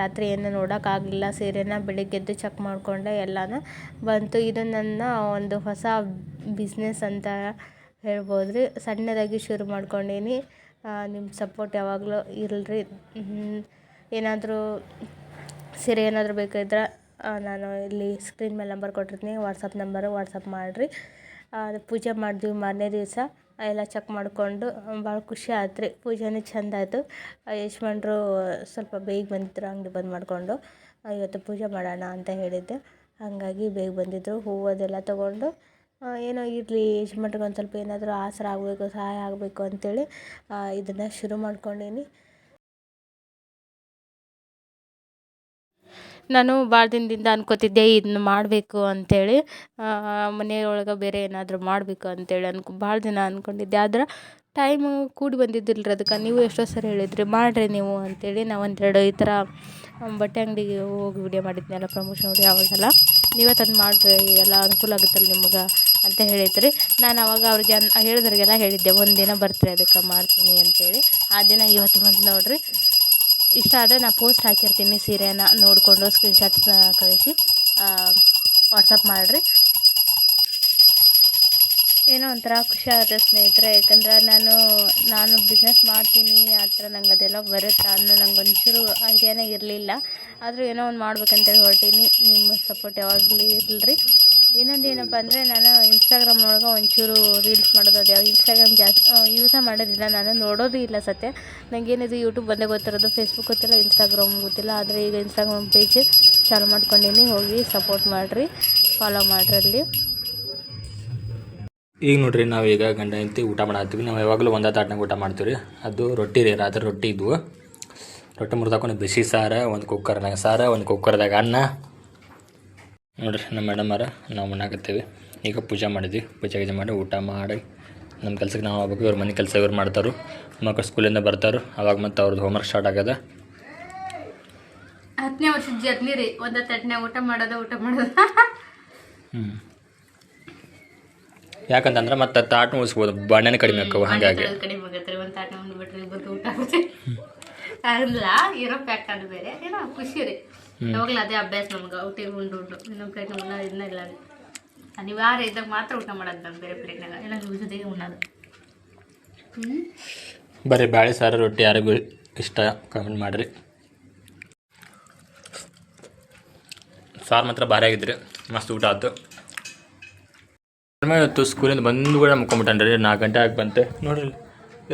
ರಾತ್ರಿ ಏನು ನೋಡೋಕ್ಕಾಗಲಿಲ್ಲ ಸೀರೆನ ಬೆಳಿಗ್ಗೆ ಎದ್ದು ಚೆಕ್ ಮಾಡಿಕೊಂಡೆ, ಎಲ್ಲನೂ ಬಂತು. ಇದು ನನ್ನ ಒಂದು ಹೊಸ ಬಿಸ್ನೆಸ್ ಅಂತ ಹೇಳ್ಬೋದು ರೀ ಸಣ್ಣದಾಗಿ ಶುರು ಮಾಡ್ಕೊಂಡೀನಿ. ನಿಮ್ಮ ಸಪೋರ್ಟ್ ಯಾವಾಗಲೂ ಇರಲ್ರಿ ಏನಾದರೂ ಸೀರೆ ಏನಾದರೂ ಬೇಕಿದ್ರೆ ನಾನು ಇಲ್ಲಿ ಸ್ಕ್ರೀನ್ ಮೇಲೆ ನಂಬರ್ ಕೊಟ್ಟಿರ್ತೀನಿ. ವಾಟ್ಸಪ್ ನಂಬರು ವಾಟ್ಸಪ್ ಮಾಡಿರಿ. ಪೂಜೆ ಮಾಡಿದ್ವಿ ಮಾರನೇ ದಿವಸ. ಎಲ್ಲ ಚೆಕ್ ಮಾಡಿಕೊಂಡು, ಭಾಳ ಖುಷಿ ಆಯ್ತು ರೀ ಪೂಜೆನೇ ಚೆಂದ ಆಯಿತು. ಯಜಮಾನ್ರು ಸ್ವಲ್ಪ ಬೇಗ ಬಂದಿದ್ರು, ಅಂಗಡಿ ಬಂದ್ ಮಾಡಿಕೊಂಡು ಇವತ್ತು ಪೂಜೆ ಮಾಡೋಣ ಅಂತ ಹೇಳಿದ್ದೆ. ಹಾಗಾಗಿ ಬೇಗ ಬಂದಿದ್ದರು ಹೂವು ಅದೆಲ್ಲ ತೊಗೊಂಡು ಏನೋ ಇರಲಿ, ಯಜಮಾನ್ರಿಗೆ ಒಂದು ಸ್ವಲ್ಪ ಏನಾದರೂ ಆಸರ ಆಗಬೇಕು, ಸಹಾಯ ಆಗಬೇಕು ಅಂತೇಳಿ ಇದನ್ನು ಶುರು ಮಾಡ್ಕೊಂಡೀನಿ. ನಾನು ಭಾಳ ದಿನದಿಂದ ಅಂದ್ಕೋತಿದ್ದೆ ಇದನ್ನ ಮಾಡಬೇಕು ಅಂತೇಳಿ. ಮನೆಯೊಳಗೆ ಬೇರೆ ಏನಾದರೂ ಮಾಡಬೇಕು ಅಂತೇಳಿ ಅನ್ಕೊ ಭಾಳ ದಿನ ಅಂದ್ಕೊಂಡಿದ್ದೆ ಆದ್ರೆ ಟೈಮು ಕೂಡಿ ಬಂದಿದ್ದಿಲ್ಲ ರೀ ಅದಕ್ಕೆ. ನೀವು ಎಷ್ಟೋ ಸರಿ ಹೇಳಿದ್ರಿ, ಮಾಡಿರಿ ನೀವು ಅಂತೇಳಿ ನಾವು ಒಂದೆರಡು ಈ ಥರ ಬಟ್ಟೆ ಅಂಗಡಿಗೆ ಹೋಗಿ ವಿಡಿಯೋ ಮಾಡಿದ್ನಲ್ಲ ಪ್ರಮೋಷನ್ ವಿಡಿಯೋ ಅವಾಗೆಲ್ಲ ನೀವೇ ತಂದು ಮಾಡಿರಿ, ಎಲ್ಲ ಅನುಕೂಲ ಆಗುತ್ತಲ್ಲ ನಿಮ್ಗೆ ಅಂತ ಹೇಳಿದ್ರಿ. ನಾನು ಅವಾಗ ಅವ್ರಿಗೆ ಅನ್ ಹೇಳಿದ್ರಿಗೆಲ್ಲ ಹೇಳಿದ್ದೆ ಒಂದು ದಿನ ಬರ್ತೀರಿ ಅದಕ್ಕೆ, ಮಾಡ್ತೀನಿ ಅಂತೇಳಿ. ಆ ದಿನ ಇವತ್ತು ಬಂದು ನೋಡಿರಿ ಇಷ್ಟ ಆದರೆ ನಾನು ಪೋಸ್ಟ್ ಹಾಕಿರ್ತೀನಿ ಸೀರೆನ ನೋಡಿಕೊಂಡು ಸ್ಕ್ರೀನ್ಶಾಟ್ಸ್ ಕಳಿಸಿ. ವಾಟ್ಸಪ್ ಮಾಡಿರಿ. ಏನೋ ಒಂಥರ ಖುಷಿ ಆಗುತ್ತೆ ಸ್ನೇಹಿತರೆ, ಯಾಕಂದ್ರೆ ನಾನು ನಾನು ಬಿಸ್ನೆಸ್ ಮಾಡ್ತೀನಿ, ಆ ಥರ ನಂಗೆ ಅದೆಲ್ಲ ಬರುತ್ತಾ ಅನ್ನೋ ನಂಗೆ ಒಂಚೂರು ಐಡಿಯಾನೇ ಇರಲಿಲ್ಲ. ಆದರೂ ಏನೋ ಒಂದು ಮಾಡ್ಬೇಕಂತೇಳಿ ಹೊರಟೀನಿ. ನಿಮ್ಮ ಸಪೋರ್ಟ್ ಯಾವಾಗಲೂ ಇರಲ್ರಿ ಇನ್ನೊಂದು ಏನಪ್ಪ ಅಂದರೆ ನಾನು ಇನ್ಸ್ಟಾಗ್ರಾಮ್ ಒಳಗೆ ಒಂಚೂರು ರೀಲ್ಸ್ ಮಾಡೋದು ಅದು ಇನ್ಸ್ಟಾಗ್ರಾಮ್ ಜಾಸ್ತಿ ಯೂಸೇ ಮಾಡೋದಿಲ್ಲ. ನಾನು ನೋಡೋದು ಇಲ್ಲ ಸತ್ಯ. ನನಗೇನಿದು ಯೂಟ್ಯೂಬ್ ಬಂದೇ ಗೊತ್ತಿರೋದು ಫೇಸ್ಬುಕ್ ಗೊತ್ತಿಲ್ಲ ಇನ್ಸ್ಟಾಗ್ರಾಮ್ ಗೊತ್ತಿಲ್ಲ. ಆದರೆ ಈಗ ಇನ್ಸ್ಟಾಗ್ರಾಮ್ ಪೇಜ್ ಚಾಲು ಮಾಡ್ಕೊಂಡೀನಿ. ಹೋಗಿ ಸಪೋರ್ಟ್ ಮಾಡಿರಿ ಫಾಲೋ ಮಾಡಿರಿ ಅಲ್ಲಿ. ಈಗ ನೋಡ್ರಿ, ನಾವು ಈಗ ಗಂಡ ಹೆಂಡತಿ ಊಟ ಮಾಡತ್ತೀವಿ. ನಾವು ಯಾವಾಗಲೂ ಒಂದೇ ತಾಟ್ನಾಗ ಊಟ ಮಾಡ್ತೀವಿ ರೀ. ಅದು ರೊಟ್ಟಿ ರೀ, ರಾತ್ರಿ ರೊಟ್ಟಿ ಇದ್ವು. ರೊಟ್ಟಿ ಮುರಿದಾಕೊಂಡು ಬಿಸಿ ಸಾರ, ಒಂದು ಕುಕ್ಕರ್ನಾಗ ಸಾರ, ಒಂದು ಕುಕ್ಕರ್ದಾಗ ಅನ್ನ. ನೋಡ್ರಿ ನಮ್ಮ ಮೇಡಮರ ನಾವು ಮಾಡಾಕತ್ತೀವಿ ಈಗ ಪೂಜೆ ಮಾಡಿದ್ವಿ. ಪೂಜೆ ಗೀಜೆ ಮಾಡಿ ಊಟ ಮಾಡಿ ನಮ್ಮ ಕೆಲ್ಸಕ್ಕೆ ನಾವು ಹೋಗ್ಬೇಕು. ಇವ್ರ ಮನೆ ಕೆಲಸ ಇವ್ರು ಮಾಡ್ತಾರೆ ಮಕ್ಕಳು ಸ್ಕೂಲಿಂದ ಬರ್ತಾರೆ ಅವಾಗ ಮತ್ತೆ ಅವ್ರದ್ದು ಹೋಮ್ವರ್ಕ್ ಸ್ಟಾರ್ಟ್ ಆಗ್ಯದ. ಹತ್ತನೇ ವರ್ಷದ ಜರ್ನಿ ರೀ. ಒಂದ ತಟ್ಟನೆ ಊಟ ಮಾಡೋದು ಊಟ ಮಾಡೋದು. ಹ್ಞೂ ಯಾಕಂತಂದ್ರೆ ಮತ್ತೆ ತಾಟ್ ಮುಗಿಸ್ಬೋದು ಬಾಣನೆ ಕಡಿಮೆ ಆಕ್ಕವು ಹಾಗಾಗಿ. ಕಡಿಮೆ ಆಗತ್ತೆ ಒಂದು ತಾಟ ಒಂದು ಬಿಟ್ರೆ ಇಬ್ಬರು ಊಟ ಆಗುತ್ತೆ. ಇರೋ ಪ್ಯಾಕ್ ಅದು ಬೇರೆ. ಏನೋ ಖುಷಿ ರೀ. ಯಾವಾಗಲೂ ಅದೇ ಅಭ್ಯಾಸ ನಮ್ಗೆ ಊಟ ಉಂಡು ಉಂಡು. ಇನ್ನೊಂದು ಪ್ಲೇಟ್ ಉಣ್ಣ ಇದನ್ನ ಇಲ್ಲ ಅನಿವಾರ್ಯ ಇದ್ದಾಗ ಮಾತ್ರ ಊಟ ಮಾಡೋದು ನಾನು ಬೇರೆ ಪ್ಲೇಟ್ನಾಗ ಇಲ್ಲ ನೀವು ಜೊತೆಗೆ ಉಣ್ಣೋದು. ಹ್ಞೂ ಬರೀ ಬ್ಯಾಳೆ ಸಾರು ರೊಟ್ಟಿ ಯಾರಿಗೂ ಇಷ್ಟ ಕಮೆಂಟ್ ಮಾಡಿರಿ. ಸಾರು ಮಾತ್ರ ಭಾರಿ ಆಗಿದ್ರಿ ಮಸ್ತ್ ಊಟ ಆಯ್ತು ಇವತ್ತು ಸ್ಕೂಲಿಂದ ಬಂದು ಕೂಡ ಮುಕ್ಕೊಂಬಿಟ್ಟನ್ರಿ ನಾಲ್ಕು ಗಂಟೆ ಆಗಿ ಬಂತೆ. ನೋಡ್ರಿ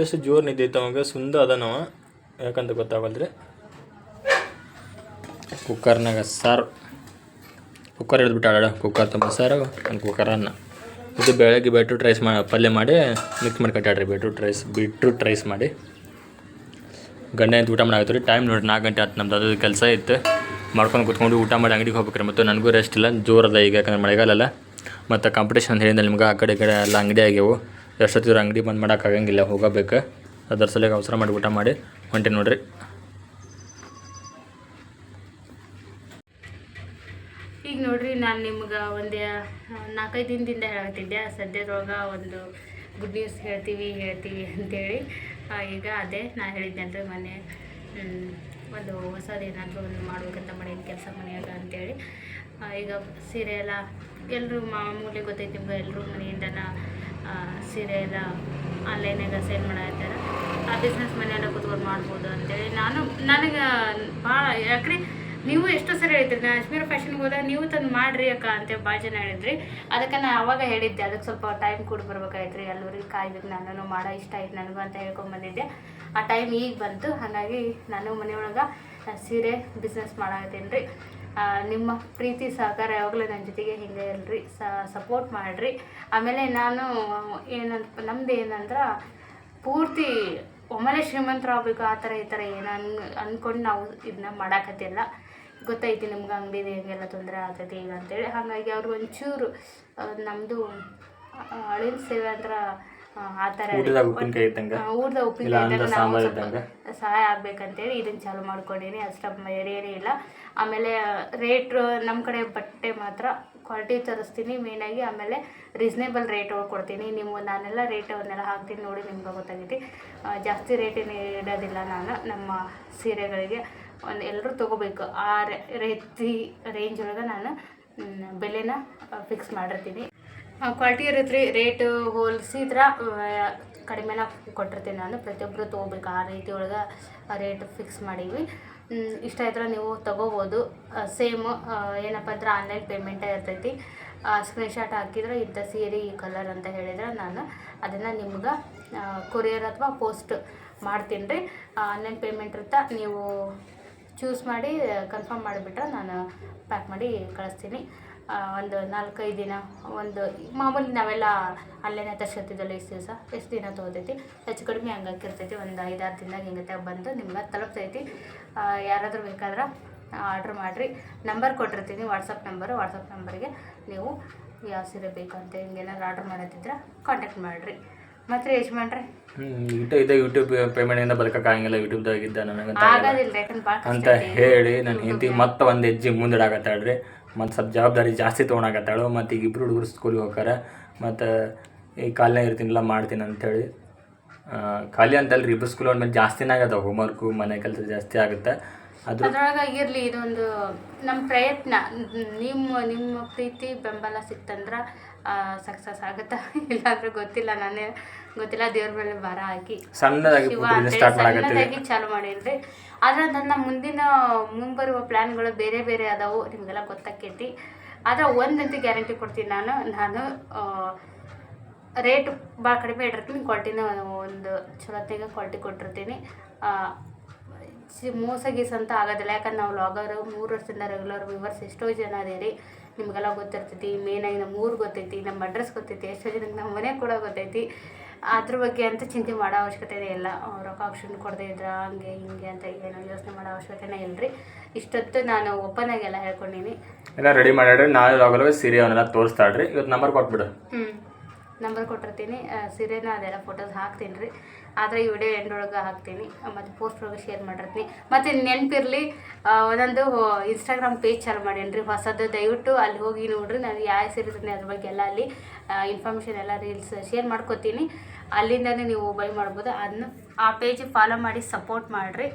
ಎಷ್ಟು ಜೋರು ನಿದ್ದೆ ಇತ್ತು ಅವಾಗ ಸುಂದ ಅದ ನಾವು ಯಾಕಂತ ಗೊತ್ತಾಗಲ್ರಿ ಕುಕ್ಕರ್ನಾಗ ಸಾರು. ಕುಕ್ಕರ್ ಹಿಡಿದ್ಬಿಟ್ಟಾಳ ಕುಕ್ಕರ್ ತುಂಬ ಸಾರು, ಒಂದು ಕುಕ್ಕರ್ ಅನ್ನ. ಇದು ಬೆಳಗ್ಗೆ ಬೀಟ್ರೂಟ್ ರೈಸ್ ಮಾ ಪಲ್ಯ ಮಾಡಿ ಮಿಕ್ಸ್ ಮಾಡಿ ಕಟ್ಟಾಡ್ರಿ ಬೀಟ್ರೂಟ್ ರೈಸ್ ಬೀಟ್ರೂಟ್ ರೈಸ್ ಮಾಡಿ. ಗಂಡ ಅಂತ ಊಟ ಮಾಡಿ ಟೈಮ್ ನೋಡಿರಿ, ನಾಲ್ಕು ಗಂಟೆ ಆಯ್ತು ನಮ್ದು ಅದು ಕೆಲಸ ಇತ್ತು. ಮಾಡ್ಕೊಂಡು ಕುತ್ಕೊಂಡು ಊಟ ಮಾಡಿ ಅಂಗಡಿಗೆ ಹೋಗ್ಬೇಕ್ರಿ. ಮತ್ತು ನನಗೂ ರೆಸ್ಟ್ ಇಲ್ಲ ಜೋರದ ಈಗ, ಯಾಕಂದ್ರೆ ಮಳೆಗಾಲಲ್ಲ ಮತ್ತು ಕಾಂಪಿಟೇಷನ್ ಹೇಳಿದ ನಿಮ್ಗೆ, ಆ ಕಡೆ ಈ ಕಡೆ ಎಲ್ಲ ಅಂಗಡಿ ಆಗ್ಯವು. ಎಷ್ಟೊತ್ತಿದ್ರು ಅಂಗಡಿ ಬಂದು ಮಾಡೋಕ್ಕಾಗಂಗಿಲ್ಲ ಹೋಗಬೇಕು. ಅದರ ಸಲುವಾಗಿ ಅವಸರ ಮಾಡಿ ಊಟ ಮಾಡಿ ಹೊಂಟೆ ನೋಡ್ರಿ. ಈಗ ನೋಡ್ರಿ ನಾನು ನಿಮ್ಗೆ ಒಂದು ನಾಲ್ಕೈದು ದಿನದಿಂದ ಹೇಳ್ತಿದ್ದೆ. ಸದ್ಯದೊಳಗೆ ಒಂದು ಗುಡ್ ನ್ಯೂಸ್ ಹೇಳ್ತೀವಿ ಹೇಳ್ತೀವಿ ಅಂತೇಳಿ. ಈಗ ಅದೇ ನಾನು ಹೇಳಿದ್ದೆ ಅಂದರೆ ಮನೆ ಒಂದು ಹೊಸದು ಏನಾದರೂ ಒಂದು ಮಾಡ್ಬೇಕಂತ ಮಾಡೀನಿ ಕೆಲಸ ಮನೆಯಾಗ ಅಂತೇಳಿ. ಈಗ ಸೀರೆ ಎಲ್ಲ ಎಲ್ಲರೂ ಮಾಮೂಲಿ ಗೊತ್ತೈತಿ ನಿಮ್ಗೆ ಎಲ್ಲರೂ ಮನೆಯಿಂದನ ಸೀರೆ ಎಲ್ಲ ಆನ್ಲೈನಾಗ ಸೇಲ್ ಮಾಡಾಕ್ತಾರೆ ಆ ಬಿಸ್ನೆಸ್ ಮನೆಯೆಲ್ಲ ಕೂತ್ಕೊಂಡು ಮಾಡ್ಬೋದು ಅಂತೇಳಿ. ನಾನು, ನನಗೆ ಭಾಳ ಯಾಕ್ರಿ ನೀವು ಎಷ್ಟೋ ಸರಿ ಹೇಳಿದ್ರಿ ನಾನು ಅಜ್ಮೀರ್ ಫ್ಯಾಷನ್ಗೆ ಹೋದಾಗ ನೀವು ತಂದು ಮಾಡ್ರಿ ಅಕ್ಕ ಅಂತ ಭಾಳ ಜನ ಹೇಳಿದ್ರಿ. ಅದಕ್ಕೆ ನಾನು ಅವಾಗ ಹೇಳಿದ್ದೆ ಅದಕ್ಕೆ ಸ್ವಲ್ಪ ಟೈಮ್ ಕೂಡ ಬರ್ಬೇಕಾಯ್ತು ರೀ ಎಲ್ಲರಿಗೆ ಕಾಯ್ಬೇಕು ನಾನು ಮಾಡೋ, ಇಷ್ಟ ಆಯ್ತು ನನಗೂ ಅಂತ ಹೇಳ್ಕೊಂಡ್ ಬಂದಿದ್ದೆ. ಆ ಟೈಮ್ ಈಗ ಬಂತು, ಹಾಗಾಗಿ ನಾನು ಮನೆಯೊಳಗೆ ಸೀರೆ ಬಿಸ್ನೆಸ್ ಮಾಡತ್ತೀನಿ ರೀ. ನಿಮ್ಮ ಪ್ರೀತಿ, ಸಹಕಾರ ಯಾವಾಗಲೂ ನನ್ನ ಜೊತೆಗೆ ಹಿಂಗೆ ಇಲ್ರಿ ಸಪೋರ್ಟ್ ಮಾಡಿರಿ. ಆಮೇಲೆ ನಾನು ಏನಂತ ನಮ್ದು ಏನಂದ್ರೆ, ಪೂರ್ತಿ ಒಮ್ಮೆಲೆ ಶ್ರೀಮಂತರಾಗಬೇಕು, ಆ ಥರ ಈ ಥರ ಏನು ಅನ್ ಅಂದ್ಕೊಂಡು ನಾವು ಇದನ್ನ ಮಾಡಾಕತ್ತಿಲ್ಲ. ಗೊತ್ತೈತಿ ನಿಮ್ಗೆ ಅಂಗಡಿದು ಹೆಂಗೆಲ್ಲ ತೊಂದರೆ ಆಗ್ತೈತಿ ಈಗ ಅಂತೇಳಿ. ಹಾಗಾಗಿ ಅವ್ರು ಒಂಚೂರು ನಮ್ಮದು ಅಳಿನ ಸೇವೆ ಅಂದ್ರೆ ಆ, ಥರ ಊಟದ ಉಪ್ಪಿನಕಾಯಿ ಸಹಾಯ ಆಗ್ಬೇಕಂತೇಳಿ ಇದನ್ನು ಚಾಲು ಮಾಡ್ಕೊಂಡೀನಿ. ಅಷ್ಟು ಬೇರೆ ಏನೂ ಇಲ್ಲ. ಆಮೇಲೆ ರೇಟ್ ನಮ್ಮ ಕಡೆ ಬಟ್ಟೆ ಮಾತ್ರ ಕ್ವಾಲಿಟಿ ತರಿಸ್ತೀನಿ. ಮೇಯ್ನಾಗಿ ಆಮೇಲೆ ರೀಸ್ನೇಬಲ್ ರೇಟ್ ಕೊಡ್ತೀನಿ. ನೀವು ನಾನೆಲ್ಲ ರೇಟ್ ಅವನ್ನೆಲ್ಲ ಹಾಕ್ತೀನಿ ನೋಡಿ ನಿಮ್ಗೆ ಗೊತ್ತಾಗೈತಿ. ಜಾಸ್ತಿ ರೇಟ್ ಇಡೋದಿಲ್ಲ ನಾನು ನಮ್ಮ ಸೀರೆಗಳಿಗೆ. ಒಂದು ಎಲ್ಲರೂ ತೊಗೋಬೇಕು. ಆ ರೀತಿ ರೇಂಜ್ ಒಳಗೆ ನಾನು ಬೆಲೆನ ಫಿಕ್ಸ್ ಮಾಡಿರ್ತೀನಿ. ಕ್ವಾಲಿಟಿ ಇರುತ್ತೆ ರೇಟು ಹೋಲಿಸಿದ್ರೆ ಕಡಿಮೆನ ಕೊಟ್ಟಿರ್ತೀನಿ ನಾನು. ಪ್ರತಿಯೊಬ್ಬರು ತೊಗೋಬೇಕು. ಆ ರೀತಿ ಒಳಗೆ ರೇಟ್ ಫಿಕ್ಸ್ ಮಾಡೀವಿ. ಇಷ್ಟ ಇದ್ರೆ ನೀವು ತೊಗೋಬೋದು. ಸೇಮ್ ಏನಪ್ಪ ಅಂದ್ರೆ ಆನ್ಲೈನ್ ಪೇಮೆಂಟೇ ಇರ್ತೈತಿ. ಸ್ಕ್ರೀನ್ಶಾಟ್ ಹಾಕಿದ್ರೆ, ಇದ್ದ ಸೀರೆ, ಈ ಕಲರ್ ಅಂತ ಹೇಳಿದ್ರೆ ನಾನು ಅದನ್ನು ನಿಮ್ಗೆ ಕೊರಿಯರ್ ಅಥವಾ ಪೋಸ್ಟ್ ಮಾಡ್ತೀನಿ ರೀ. ಆನ್ಲೈನ್ ಪೇಮೆಂಟ್ ಇರ್ತಾ ನೀವು ಚೂಸ್ ಮಾಡಿ ಕನ್ಫರ್ಮ್ ಮಾಡಿಬಿಟ್ರೆ ನಾನು ಪ್ಯಾಕ್ ಮಾಡಿ ಕಳಿಸ್ತೀನಿ. ಒಂದು ನಾಲ್ಕೈದು ದಿನ, ಒಂದು ಮಾಮೂಲಿ ನಾವೆಲ್ಲ ಅಲ್ಲೇನೆ ತರ್ಸ್ಕೊತಿದ್ದಲ್ಲ ಇಷ್ಟು ದಿವಸ? ಎಷ್ಟು ದಿನ ತೊಗೋತೈತಿ? ಹೆಚ್ಚು ಕಡಿಮೆ ಹಂಗಾಕಿರ್ತೈತಿ ಒಂದು ಐದಾರು ದಿನದಾಗ ಹಿಂಗತ್ತೆ ಬಂದು ನಿಮ್ಗೆ ತಲುಪ್ತೈತಿ. ಯಾರಾದರೂ ಬೇಕಾದ್ರೆ ಆರ್ಡ್ರ್ ಮಾಡಿರಿ. ನಂಬರ್ ಕೊಟ್ಟಿರ್ತೀನಿ ವಾಟ್ಸಪ್ ನಂಬರು ವಾಟ್ಸಪ್ ನಂಬರಿಗೆ ನೀವು ಯಾವ ಸೀರೆ ಬೇಕಂತ ಹಿಂಗೇನಾದ್ರು ಆರ್ಡ್ರ್ ಮಾಡತ್ತಿದ್ರೆ ಕಾಂಟ್ಯಾಕ್ಟ್ ಮಾಡಿರಿ. ಮತ್ತು ಯಜಮಾನ್ರೆ? ಯೂಟ್ಯೂಬ್ ಇದೆ ಯೂಟ್ಯೂಬ್ ಪೇಮೆಂಟಿಂದ ಆಗಿಲ್ಲ ಯೂಟ್ಯೂಬ್ದಾಗ ಇದ್ದ ನನಗಂತ ಆಗೋದಿಲ್ಲ ಯಾಕಂದ್ರೆ ಭಾಳ ಅಂತ ಹೇಳಿ ನನ್ನ ಹೆಂಡತಿ ಮತ್ತೆ ಒಂದು ಹೆಜ್ಜೆ ಮುಂದಿಡಾಕತ್ತಾಳ್ರಿ ಮತ್ತು ಸ್ವಲ್ಪ ಜವಾಬ್ದಾರಿ ಜಾಸ್ತಿ ತೊಗೊಳಕತ್ತಾಳು ಮತ್ತು ಈಗ ಇಬ್ಬರು ಹುಡುಗರು ಸ್ಕೂಲಿಗೆ ಹೋಗಾರ ಮತ್ತು ಈ ಕಾಲನೇ ಇರ್ತೀನಿಲ್ಲ ಮಾಡ್ತೀನಿ ಅಂತೇಳಿ ಆ, ಖಾಲಿ ಅಂತಲ್ರಿ ಇಬ್ಬರು ಸ್ಕೂಲ್ ಮೇಲೆ ಜಾಸ್ತಿನೇ ಆಗತ್ತೆ ಹೋಮ್ವರ್ಕು ಮನೆ ಕೆಲಸ ಜಾಸ್ತಿ ಆಗುತ್ತೆ. ಅದ್ರ ಅದ್ರೊಳಗೆ ಇರಲಿ ಇದೊಂದು ನಮ್ಮ ಪ್ರಯತ್ನ. ನಿಮ್ಮ ನಿಮ್ಮ ಪ್ರೀತಿ ಬೆಂಬಲ ಸಿಕ್ತಂದ್ರೆ ಸಕ್ಸಸ್ ಆಗುತ್ತಾ? ಇಲ್ಲಾಂದ್ರೆ ಗೊತ್ತಿಲ್ಲ ನಾನೇ ಗೊತ್ತಿಲ್ಲ ದೇವ್ರ ಮೇಲೆ ಭಾರ ಹಾಕಿ. ಸಣ್ಣದಾಗಿ ಸಣ್ಣದಾಗಿ ಚಾಲು ಮಾಡಿನ್ರಿ ಆದ್ರೆ ನನ್ನ ಮುಂದಿನ ಮುಂಬರುವ ಪ್ಲ್ಯಾನ್ಗಳು ಬೇರೆ ಬೇರೆ ಅದಾವು ನಿಮಗೆಲ್ಲ ಗೊತ್ತಾಕೈತಿ. ಆದ್ರೆ ಒಂದಂತೂ ಗ್ಯಾರಂಟಿ ಕೊಡ್ತೀನಿ ನಾನು. ನಾನು ರೇಟ್ ಭಾಳ ಕಡಿಮೆ ಇಟ್ಟಿರ್ತೀನಿ. ಕ್ವಾಲಿಟಿನ ಒಂದು ಚಲೋತೆಗೆ ಕ್ವಾಲಿಟಿ ಕೊಟ್ಟಿರ್ತೀನಿ. ಮೋಸ ಗೀಸ ಅಂತ ಆಗೋದಿಲ್ಲ. ಯಾಕಂದ್ರೆ ನಾವು ಲಾಗರ್ ಮೂರು ವರ್ಷದಿಂದ ರೆಗ್ಯುಲರ್ ವ್ಯೂವರ್ಸ್ ಎಷ್ಟೋ ಜನ ಅದೇರಿ. ನಿಮಗೆಲ್ಲ ಗೊತ್ತಿರ್ತೈತಿ ಮೇನಾಗಿ ನಮ್ಮ ಊರು ಗೊತ್ತೈತಿ ನಮ್ಮ ಅಡ್ರೆಸ್ ಗೊತ್ತೈತಿ ಎಷ್ಟೋ ಜನಕ್ಕೆ ನಮ್ಮ ಮನೆ ಕೂಡ ಗೊತ್ತೈತಿ. ಅದ್ರ ಬಗ್ಗೆ ಅಂತ ಚಿಂತೆ ಮಾಡೋ ಅವಶ್ಯಕತೆ ಇಲ್ಲ. ಅವ್ರು ರೊಕ್ಕ ಆಪ್ಷನ್ ಕೊಡದೇ ಇದ್ರ ಹಂಗೆ ಹಿಂಗೆ ಅಂತ ಏನೋ ಯೋಚನೆ ಮಾಡೋ ಅವಶ್ಯಕತೆನೇ ಇಲ್ಲರಿ ಇಷ್ಟೊತ್ತು ನಾನು ಓಪನ್ ಆಗಿ ಎಲ್ಲ ಹೇಳ್ಕೊಂಡಿನಿ. ಎಲ್ಲ ರೆಡಿ ಮಾಡ್ಯಾಡ್ರಿ ನಾಳೆ ಯಾವಾಗಲೂ ಸೀರೆ ಅವನ್ನೆಲ್ಲ ತೋರಿಸ್ತಾಳ್ರಿ. ಇವತ್ತು ನಂಬರ್ ಕೊಟ್ಬಿಡು. ಹ್ಞೂ ನಂಬರ್ ಕೊಟ್ಟಿರ್ತೀನಿ. ಸೀರೆನ ಅದೆಲ್ಲ ಫೋಟೋಸ್ ಹಾಕ್ತೀನಿ ರೀ. ಆದರೆ ಈ ವಿಡಿಯೋ ಎಂಡ್ ಒಳಗೆ ಹಾಕ್ತೀನಿ ಮತ್ತು ಪೋಸ್ಟ್ ಒಳಗೆ ಶೇರ್ ಮಾಡಿರ್ತೀನಿ. ಮತ್ತು ನೆನಪಿರಲಿ ಒಂದೊಂದು ಇನ್ಸ್ಟಾಗ್ರಾಮ್ ಪೇಜ್ ಚಾಲು ಮಾಡೀನಿ ರೀ. ಹೊಸದು ದಯವಿಟ್ಟು ಅಲ್ಲಿ ಹೋಗಿ ನೋಡ್ರಿ. ನಾನು ಯಾವ ಸೀರೆ ಅದ್ರ ಬಗ್ಗೆ ಎಲ್ಲ ಅಲ್ಲಿ ಇನ್ಫಾರ್ಮೇಷನ್ ಎಲ್ಲ ರೀಲ್ಸ್ ಶೇರ್ ಮಾಡ್ಕೋತೀನಿ. ಅಲ್ಲಿಂದನೇ ನೀವು ಬೈ ಮಾಡ್ಬೋದು. ಅದನ್ನ ಆ ಪೇಜ್ ಫಾಲೋ ಮಾಡಿ ಸಪೋರ್ಟ್ ಮಾಡಿರಿ.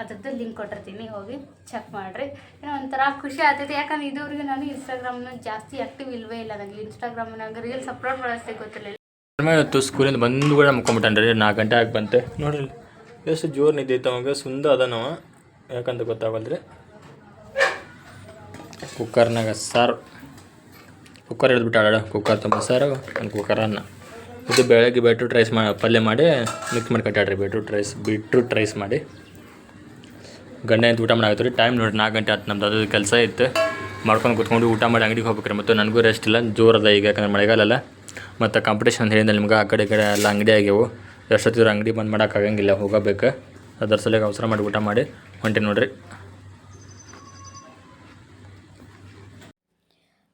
ಅದ್ರದ್ದು ಲಿಂಕ್ ಕೊಟ್ಟಿರ್ತೀನಿ ಹೋಗಿ ಚೆಕ್ ಮಾಡಿರಿ. ಏನೋ ಒಂಥರ ಖುಷಿ ಆಗ್ತೈತೆ. ಯಾಕಂದ್ರೆ ಇದುವರೆಗೂ ನಾನು ಇನ್ಸ್ಟಾಗ್ರಾಮ್ನ ಜಾಸ್ತಿ ಆ್ಯಕ್ಟಿವ್ ಇಲ್ವೇ ಇಲ್ಲ. ನನಗೆ ಇನ್ಸ್ಟಾಗ್ರಾಮ್ನಾಗ ರೀಲ್ಸ್ ಅಪ್ಲೋಡ್ ಮಾಡೋಷ್ಟೇ ಗೊತ್ತಿರಲಿಲ್ಲ. ಆಮೇಲೆ ಇವತ್ತು ಸ್ಕೂಲಿಂದ ಬಂದು ಕೂಡ ಮುಕ್ಕೊಂಬಿಟ್ಟಾನ್ರಿ ನಾಲ್ಕು ಗಂಟೆ ಆಗಿ ಬಂತೆ. ನೋಡ್ರಿ ಎಷ್ಟು ಜೋರು ನಿದ್ದೈತೆ ಅವಾಗ. ಸುಂದ ಅದ ನಾವು ಯಾಕಂತ ಗೊತ್ತಾಗಲ್ರಿ ಕುಕ್ಕರ್ನಾಗ ಸಾರು. ಕುಕ್ಕರ್ ಹಿಡಿದ್ಬಿಟ್ಟಾಳ ಕುಕ್ಕರ್ ತುಂಬ ಸಾರು. ಒಂದು ಕುಕ್ಕರ್ ಅನ್ನ. ಇದು ಬೆಳಗ್ಗೆ ಬೀಟ್ರೂಟ್ ರೈಸ್ ಮಾಡಿ ಪಲ್ಯ ಮಾಡಿ ಮಿಕ್ಸ್ ಮಾಡಿ ಕಟ್ಟಾಡ್ರಿ. ಬೀಟ್ರೂಟ್ ರೈಸ್ ಬೀಟ್ರೂಟ್ ರೈಸ್ ಮಾಡಿ. ಗಂಡ ಅಂತ ಊಟ ರೀ ಟೈಮ್ ನೋಡಿ ನಾಲ್ಕು ಗಂಟೆ ಆಯ್ತು, ನಮ್ದು ಅದು ಕೆಲಸ ಇತ್ತು. ಮಾಡ್ಕೊಂಡು ಕುತ್ಕೊಂಡು ಊಟ ಮಾಡಿ ಅಂಗಡಿಗೆ ಹೋಗ್ಬೇಕ್ರಿ. ಮತ್ತು ನನಗೂ ರೆಸ್ಟ್ ಇಲ್ಲ, ಜೋರ ಅದ ಈಗ, ಯಾಕಂದ್ರೆ ಮಳೆಗಾಲಲ್ಲ ಮತ್ತು ಕಾಂಪಿಟೇಷನ್ ಹೇಳಿದ ನಿಮ್ಗೆ, ಆ ಕಡೆ ಈ ಕಡೆ ಎಲ್ಲ ಅಂಗಡಿ ಆಗ್ಯವು. ಎಷ್ಟೊತ್ತಿದ್ರು ಅಂಗಡಿ ಬಂದ್ ಮಾಡೋಕ್ಕಾಗಂಗಿಲ್ಲ ಹೋಗಬೇಕು. ಅದರ ಸಲುವಾಗಿ ಅವಸರ ಮಾಡಿ ಊಟ ಮಾಡಿ ಹೊಂಟೆ ನೋಡ್ರಿ.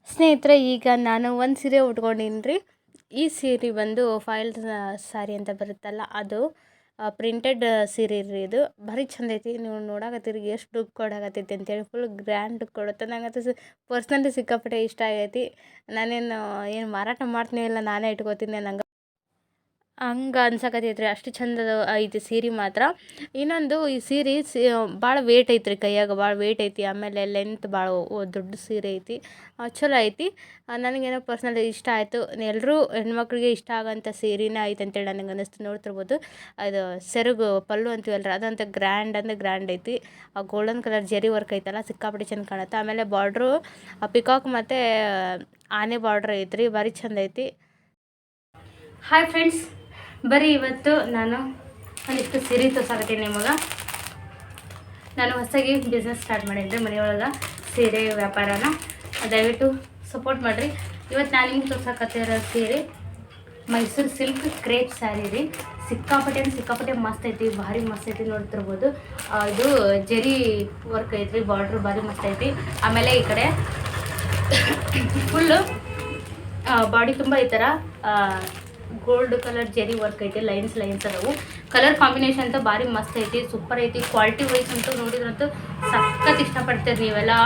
ಸ್ನೇಹಿತರೆ, ಈಗ ನಾನು ಒಂದು ಸೀರೆ ಉಟ್ಕೊಂಡೀನಿ ರೀ ಈ ಸೀರೆ ಬಂದು ಫೈಲ್ ಸಾರಿ ಅಂತ ಬರುತ್ತಲ್ಲ, ಅದು ಪ್ರಿಂಟೆಡ್ ಸೀರೆ ರೀ ಇದು. ಭಾರಿ ಚಂದ ಐತಿ. ನೀವು ನೋಡಾಕತ್ತೀರಿ ಎಷ್ಟು ದುಡ್ಡು ಕೊಡಾಕತ್ತೈತಿ ಅಂತೇಳಿ ಫುಲ್ ಗ್ರ್ಯಾಂಡ್ ಕೊಡುತ್ತೆ. ನಂಗೆ ಪರ್ಸ್ನಲಿ ಸಿಕ್ಕಾಪಟ್ಟೆ ಇಷ್ಟ ಆಗೈತಿ. ನಾನೇನು, ಏನು ಮಾರಾಟ ಮಾಡ್ತೀನಿ ಇಲ್ಲ. ನಾನೇ ಇಟ್ಕೋತೀನಿ ನಂಗೆ. ಹಂಗೆ ಅನ್ಸಕತ್ತೈತ್ರಿ ಅಷ್ಟು ಚಂದ ಐತಿ ಸೀರೆ ಮಾತ್ರ. ಇನ್ನೊಂದು ಈ ಸೀರೆ ಸಿ ಭಾಳ ವೇಟ್ ಐತ್ರಿ ಕೈಯಾಗ ಭಾಳ ವೇಟ್ ಐತಿ ಆಮೇಲೆ ಲೆಂತ್ ಭಾಳ ದೊಡ್ಡ ಸೀರೆ ಐತಿ. ಆ, ಚಲೋ ಐತಿ. ಆ, ನನಗೇನೋ ಪರ್ಸ್ನಲಿ ಇಷ್ಟ ಆಯಿತು. ಎಲ್ಲರೂ ಹೆಣ್ಮಕ್ಳಿಗೆ ಇಷ್ಟ ಆಗೋಂಥ ಸೀರೆನೇ ಐತೆ ಅಂತೇಳಿ ನನಗೆ ಅನ್ನಿಸ್ತು ನೋಡ್ತಿರ್ಬೋದು. ಅದು ಸೆರಗು ಪಲ್ಲು ಅಂತೀವಲ್ರಿ ಅದಂತ ಗ್ರ್ಯಾಂಡ್ ಅಂದ್ರೆ ಗ್ರ್ಯಾಂಡ್ ಐತಿ. ಆ ಗೋಲ್ಡನ್ ಕಲರ್ ಜರಿ ವರ್ಕ್ ಐತಲ್ಲ ಸಿಕ್ಕಾಪಟ್ಟೆ ಚೆಂದ ಕಾಣುತ್ತೆ. ಆಮೇಲೆ ಬಾರ್ಡ್ರು ಪಿಕಾಕ್ ಮತ್ತು ಆನೆ ಬಾರ್ಡ್ರ್ ಐತ್ರಿ ಭಾರಿ ಚಂದ ಐತಿ. ಹಾಯ್ ಫ್ರೆಂಡ್ಸ್ ಬರೀ ಇವತ್ತು ನಾನು ಒಂದಿಷ್ಟು ಸೀರೆ ತೋರ್ಸಾಕತ್ತೀನಿ ನಿಮಗೆ. ನಾನು ಹೊಸದಾಗಿ ಬಿಸ್ನೆಸ್ ಸ್ಟಾರ್ಟ್ ಮಾಡಿದ್ದೆ ಮನೆಯೊಳಗೆ ಸೀರೆ ವ್ಯಾಪಾರನ. ದಯವಿಟ್ಟು ಸಪೋರ್ಟ್ ಮಾಡಿರಿ. ಇವತ್ತು ನಾನು ನಿಮ್ಗೆ ತೋರ್ಸಕತ್ತಿರೋ ಸೀರೆ ಮೈಸೂರು ಸಿಲ್ಕ್ ಕ್ರೇಪ್ ಸ್ಯಾರಿ ರೀ. ಸಿಕ್ಕಾಪಟ್ಟೆ ಸಿಕ್ಕಾಪಟ್ಟೆ ಮಸ್ತ್ ಐತಿ, ಭಾರಿ ಮಸ್ತ್ ಐತಿ ನೋಡ್ತಿರ್ಬೋದು. ಇದು ಜರಿ ವರ್ಕ್ ಐತ್ರಿ ಬಾರ್ಡ್ರ್ ಭಾರಿ ಮಸ್ತ್ ಐತಿ. ಆಮೇಲೆ ಈ ಕಡೆ ಫುಲ್ಲು ಬಾಡಿ ತುಂಬ ಈ ಥರ ಗೋಲ್ಡ್ ಕಲರ್ ಜೆರಿ ವರ್ಕ್ ಐತಿ, ಲೈನ್ಸ್ ಲೈನ್ಸ್ ಅದಾವು. ಕಲರ್ ಕಾಂಬಿನೇಷನ್ ಅಂತ ಭಾರಿ ಮಸ್ತ್ ಐತಿ, ಸೂಪರ್ ಐತಿ. ಕ್ವಾಲಿಟಿ ವೈಸ್ ಅಂತೂ ನೋಡಿದ್ರಂತೂ ಸಖತ್ ಇಷ್ಟಪಡ್ತೀರಿ ನೀವೆಲ್ಲ.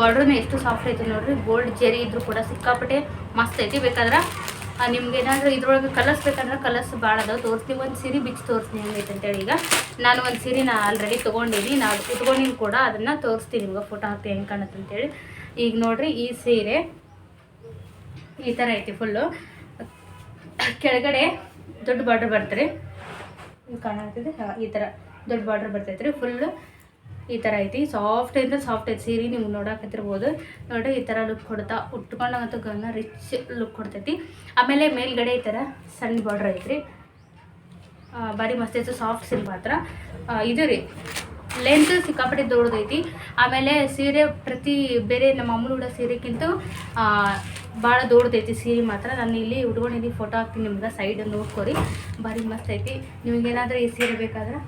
ಬಾರ್ಡ್ರನ್ನ ಎಷ್ಟು ಸಾಫ್ಟ್ ಐತಿ ನೋಡ್ರಿ, ಗೋಲ್ಡ್ ಜೆರಿ ಇದ್ರೂ ಕೂಡ ಸಿಕ್ಕಾಪಟ್ಟೆ ಮಸ್ತ್ ಐತಿ. ಬೇಕಾದ್ರೆ ನಿಮ್ಗೆ ಏನಾದರೂ ಇದ್ರೊಳಗೆ ಕಲರ್ಸ್ ಬೇಕಂದ್ರೆ ಕಲರ್ಸ್ ಭಾಳ ಅದಾವೆ. ತೋರಿಸ್ತೀವಿ, ಒಂದು ಸೀರೆ ಬಿಚ್ಚಿ ತೋರಿಸ್ತೀನಿ ಹೆಂಗೈತೆ ಅಂತೇಳಿ ಈಗ. ನಾನು ಒಂದು ಸೀರೆ ನಾ ಆಲ್ರೆಡಿ ತೊಗೊಂಡಿನಿ. ನಾವು ಇಟ್ಕೊಂಡಿನಿ ಕೂಡ, ಅದನ್ನು ತೋರಿಸ್ತೀನಿ ನಿಮ್ಗೆ. ಫೋಟೋ ಹಾಕಿ ಹೆಂಗೆ ಕಾಣುತ್ತೆ ಅಂತೇಳಿ. ಈಗ ನೋಡ್ರಿ ಈ ಸೀರೆ, ಈ ಥರ ಐತಿ ಫುಲ್ಲು ಕೆಳಗಡೆ ದೊಡ್ಡ ಬಾರ್ಡ್ರ್ ಬರ್ತಾರೆ ಕಾಣಾಗ್ತಿದೆ. ಈ ಥರ ದೊಡ್ಡ ಬಾರ್ಡ್ರ್ ಬರ್ತೈತೆ ರೀ ಫುಲ್ಲು ಈ ಥರ ಐತಿ. ಸಾಫ್ಟ್ ಅಂದ್ರೆ ಸಾಫ್ಟ್ ಐತಿ. ಸೀರೆ ನೀವು ನೋಡಕತ್ತಿರ್ಬೋದು. ನೋಡ್ರಿ, ಈ ಥರ ಲುಕ್ ಕೊಡ್ತಾ ಉಟ್ಕೊಂಡಂಗಂತೂ ಗನ್ನ ರಿಚ್ ಲುಕ್ ಕೊಡ್ತೈತಿ. ಆಮೇಲೆ ಮೇಲ್ಗಡೆ ಈ ಥರ ಸಣ್ಣ ಬಾರ್ಡ್ರ್ ಐತ್ರಿ. ಭಾರಿ ಮಸ್ತ್ ಐತೆ. ಸಾಫ್ಟ್ ಸಿಲ್ಕ್ ಮಾತ್ರ. ಇದು ರೀ. ಲೆಂತ್ ಸಿಕ್ಕಾಪಟ್ಟೆ ದೊಡ್ಡದೈತಿ. ಆಮೇಲೆ ಸೀರೆ ಪ್ರತಿ, ಬೇರೆ ನಮ್ಮ ಅಮ್ಮನ ಉಡೋ ಸೀರೆಗಿಂತ ಭಾಳ ದೊಡ್ಡದೈತಿ ಸೀರೆ ಮಾತ್ರ. ನಾನು ಇಲ್ಲಿ ಉಟ್ಕೊಂಡಿದ್ದೀನಿ ಫೋಟೋ ಹಾಕ್ತೀನಿ ನಿಮ್ಗೆ ಸೈಡ್ ನೋಡ್ಕೊರಿ. ಭಾರಿ ಮಸ್ತ್ ಐತಿ. ನಿಮಗೇನಾದರೂ ಈ ಸೀರೆ ಬೇಕಾದ್ರೆ?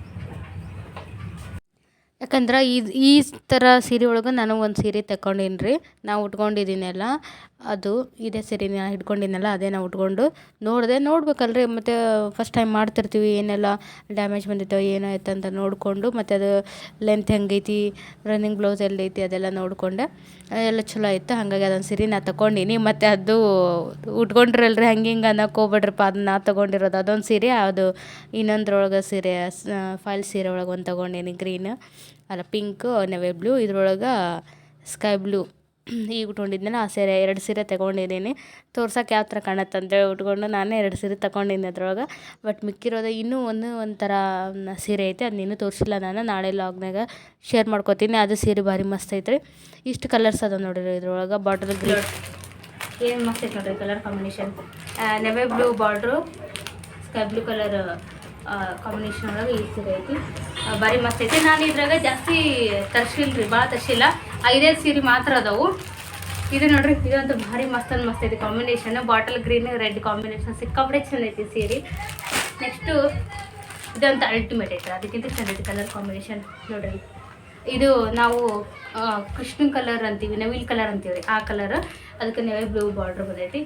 ಯಾಕಂದ್ರೆ ಈ ಈ ಥರ ಸೀರೆ ಒಳಗೆ ನಾನು ಒಂದು ಸೀರೆ ತಗೊಂಡೀನಿ ರೀ ನಾವು ಉಟ್ಕೊಂಡಿದ್ದೀನಲ್ಲ. ಅದು ಇದೇ ಸೀರೆ ನಾನು ಹಿಡ್ಕೊಂಡಿನಲ್ಲ ಅದೇ ನಾವು ಉಟ್ಕೊಂಡು ನೋಡಿದೆ ನೋಡ್ಬೇಕಲ್ರಿ. ಮತ್ತು ಫಸ್ಟ್ ಟೈಮ್ ಮಾಡ್ತಿರ್ತೀವಿ, ಏನೆಲ್ಲ ಡ್ಯಾಮೇಜ್ ಬಂದಿತ್ತೋ ಏನಾಯ್ತು ಅಂತ ನೋಡಿಕೊಂಡು, ಮತ್ತು ಅದು ಲೆಂತ್ ಹೆಂಗೈತಿ ರನ್ನಿಂಗ್ ಬ್ಲೌಸ್ ಎಲ್ಲೈತಿ ಅದೆಲ್ಲ ನೋಡಿಕೊಂಡೆ. ಎಲ್ಲ ಚಲೋ ಇತ್ತು, ಹಾಗಾಗಿ ಅದೊಂದು ಸೀರೆ ನಾ ತಗೊಂಡೀನಿ. ಮತ್ತು ಅದು ಉಟ್ಕೊಂಡ್ರಲ್ರಿ, ಹಂಗೆ ಹಿಂಗೆ ಅನ್ನೋಕೆ ಹೋಗ್ಬೇಡ್ರಪ್ಪ. ಅದನ್ನ ನಾ ತೊಗೊಂಡಿರೋದು, ಅದೊಂದು ಸೀರೆ, ಅದು ಇನ್ನೊಂದ್ರೊಳಗೆ ಸೀರೆ ಫೈಲ್ ಸೀರೆ ಒಳಗೆ ಒಂದು ತೊಗೊಂಡಿನಿ ಗ್ರೀನ್ ಅಲ್ಲ ಪಿಂಕು ನವೆ ಬ್ಲೂ ಇದ್ರೊಳಗೆ ಸ್ಕೈ ಬ್ಲೂ ಈಗ ಉಟ್ಕೊಂಡಿದ್ದೇನೆ ಆ ಸೀರೆ, ಎರಡು ಸೀರೆ ತಗೊಂಡಿದ್ದೀನಿ. ತೋರ್ಸೋಕೆ ಯಾವ ಥರ ಕಾಣತ್ತೆ ಅಂತೇಳಿ ಉಟ್ಕೊಂಡು ನಾನೇ ಎರಡು ಸೀರೆ ತೊಗೊಂಡಿದ್ದೆ ಅದ್ರೊಳಗೆ. ಬಟ್ ಮಿಕ್ಕಿರೋದು ಇನ್ನೂ ಒಂದು, ಒಂಥರ ಸೀರೆ ಐತೆ ಅದನ್ನ ಇನ್ನೂ ತೋರಿಸಿಲ್ಲ ನಾನು. ನಾಳೆ ಲಾಗ್ನಾಗ ಶೇರ್ ಮಾಡ್ಕೊತೀನಿ. ಅದು ಸೀರೆ ಭಾರಿ ಮಸ್ತ್ ಐತ್ರಿ ಇಷ್ಟು ಕಲರ್ಸ್ ಅದ ನೋಡಿರಿ ಇದ್ರೊಳಗೆ ಬಾರ್ಡ್ರ್ ಗ್ರೀನ್ ಏನು ಮಸ್ತ್ ಐತೆ ನೋಡಿರಿ colour combination navy blue border sky blue colour combination ಒಳಗೆ ಈ ಸೀರೆ ಐತಿ. ಭಾರಿ ಮಸ್ತ್ ಐತಿ. ನಾನು ಇದ್ರಾಗ ಜಾಸ್ತಿ ತರ್ಸಿಲ್ರಿ ರೀ ಭಾಳ ತರ್ಸಿಲ್ಲ. ಐದೈದು ಸೀರೆ ಮಾತ್ರ ಅದಾವು. ಇದು ನೋಡ್ರಿ ಇದಂತೂ ಭಾರಿ ಮಸ್ತ್ ಅಂದ್ ಮಸ್ತ್ ಐತಿ combination bottle green red combination ಸಿಕ್ಕಾಪಡೆ ಚೆಂದ ಐತಿ ಸೀರೆ. ನೆಕ್ಸ್ಟು ಇದಂತ ಅಲ್ಟಿಮೇಟ್ ಐತೆ ಅದಕ್ಕಿಂತ ಚೆಂದ ಐತಿ ಕಲರ್ ಕಾಂಬಿನೇಷನ್ ನೋಡ್ರಿ. ಇದು ನಾವು ಕೃಷ್ಣ ಕಲರ್ ಅಂತೀವಿ ನವಿಲ್ ಕಲರ್ ಅಂತೀವಿ ಆ ಕಲರ್ ಅದಕ್ಕೆ ನೆವೆ ಬ್ಲೂ ಬಾರ್ಡ್ರ್ ಬಂದೈತಿ.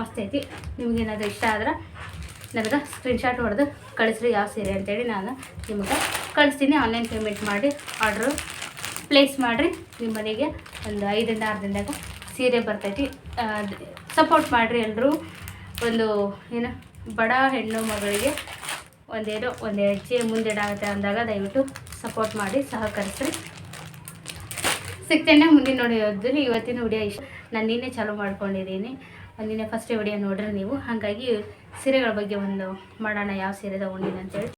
ಮಸ್ತ್ ಐತಿ. ನಿಮ್ಗೆ ಏನಾದರೂ ಇಷ್ಟ ಆದ್ರೆ ನನಗೆ ಸ್ಕ್ರೀನ್ಶಾಟ್ ಹೊಡೆದು ಕಳಿಸ್ರಿ ಯಾವ ಸೀರೆ ಅಂತೇಳಿ ನಾನು ನಿಮಗೆ ಕಳಿಸ್ತೀನಿ. ಆನ್ಲೈನ್ ಪೇಮೆಂಟ್ ಮಾಡಿ ಆರ್ಡ್ರು ಪ್ಲೇಸ್ ಮಾಡಿರಿ. ನಿಮ್ಮ ಮನೆಗೆ ಒಂದು ಐದರಿಂದ ಆರು ದಿನದಾಗ ಸೀರೆ ಬರ್ತೈತಿ. ಸಪೋರ್ಟ್ ಮಾಡಿರಿ ಎಲ್ಲರೂ ಒಂದು ಏನು ಬಡ ಹೆಣ್ಣು ಮಗಳಿಗೆ ಒಂದೇನೋ ಒಂದು ಹೆಜ್ಜೆ ಮುಂದಿಡಾಗುತ್ತೆ ಅಂದಾಗ ದಯವಿಟ್ಟು ಸಪೋರ್ಟ್ ಮಾಡಿ, ಸಹಕರಿಸ್ರಿ. ಸಿಗ್ತೇನೆ ಮುಂದಿನ ನೋಡಿದ್ರಿ ಇವತ್ತಿನ ವಿಡಿಯೋ ಇಷ್ಟ. ನಾನು ನಿನ್ನೆ ಚಾಲೂ ಮಾಡ್ಕೊಂಡಿದ್ದೀನಿ. ನಿನ್ನೆ ಫಸ್ಟ್ ವಿಡಿಯೋ ನೋಡ್ರಿ ನೀವು. ಹಾಗಾಗಿ ಸೀರೆಗಳ ಬಗ್ಗೆ ಒಂದು ಮಾಡೋಣ ಯಾವ ಸೀರೆ ತೊಗೊಂಡಿನಿ ಅಂತೇಳಿ.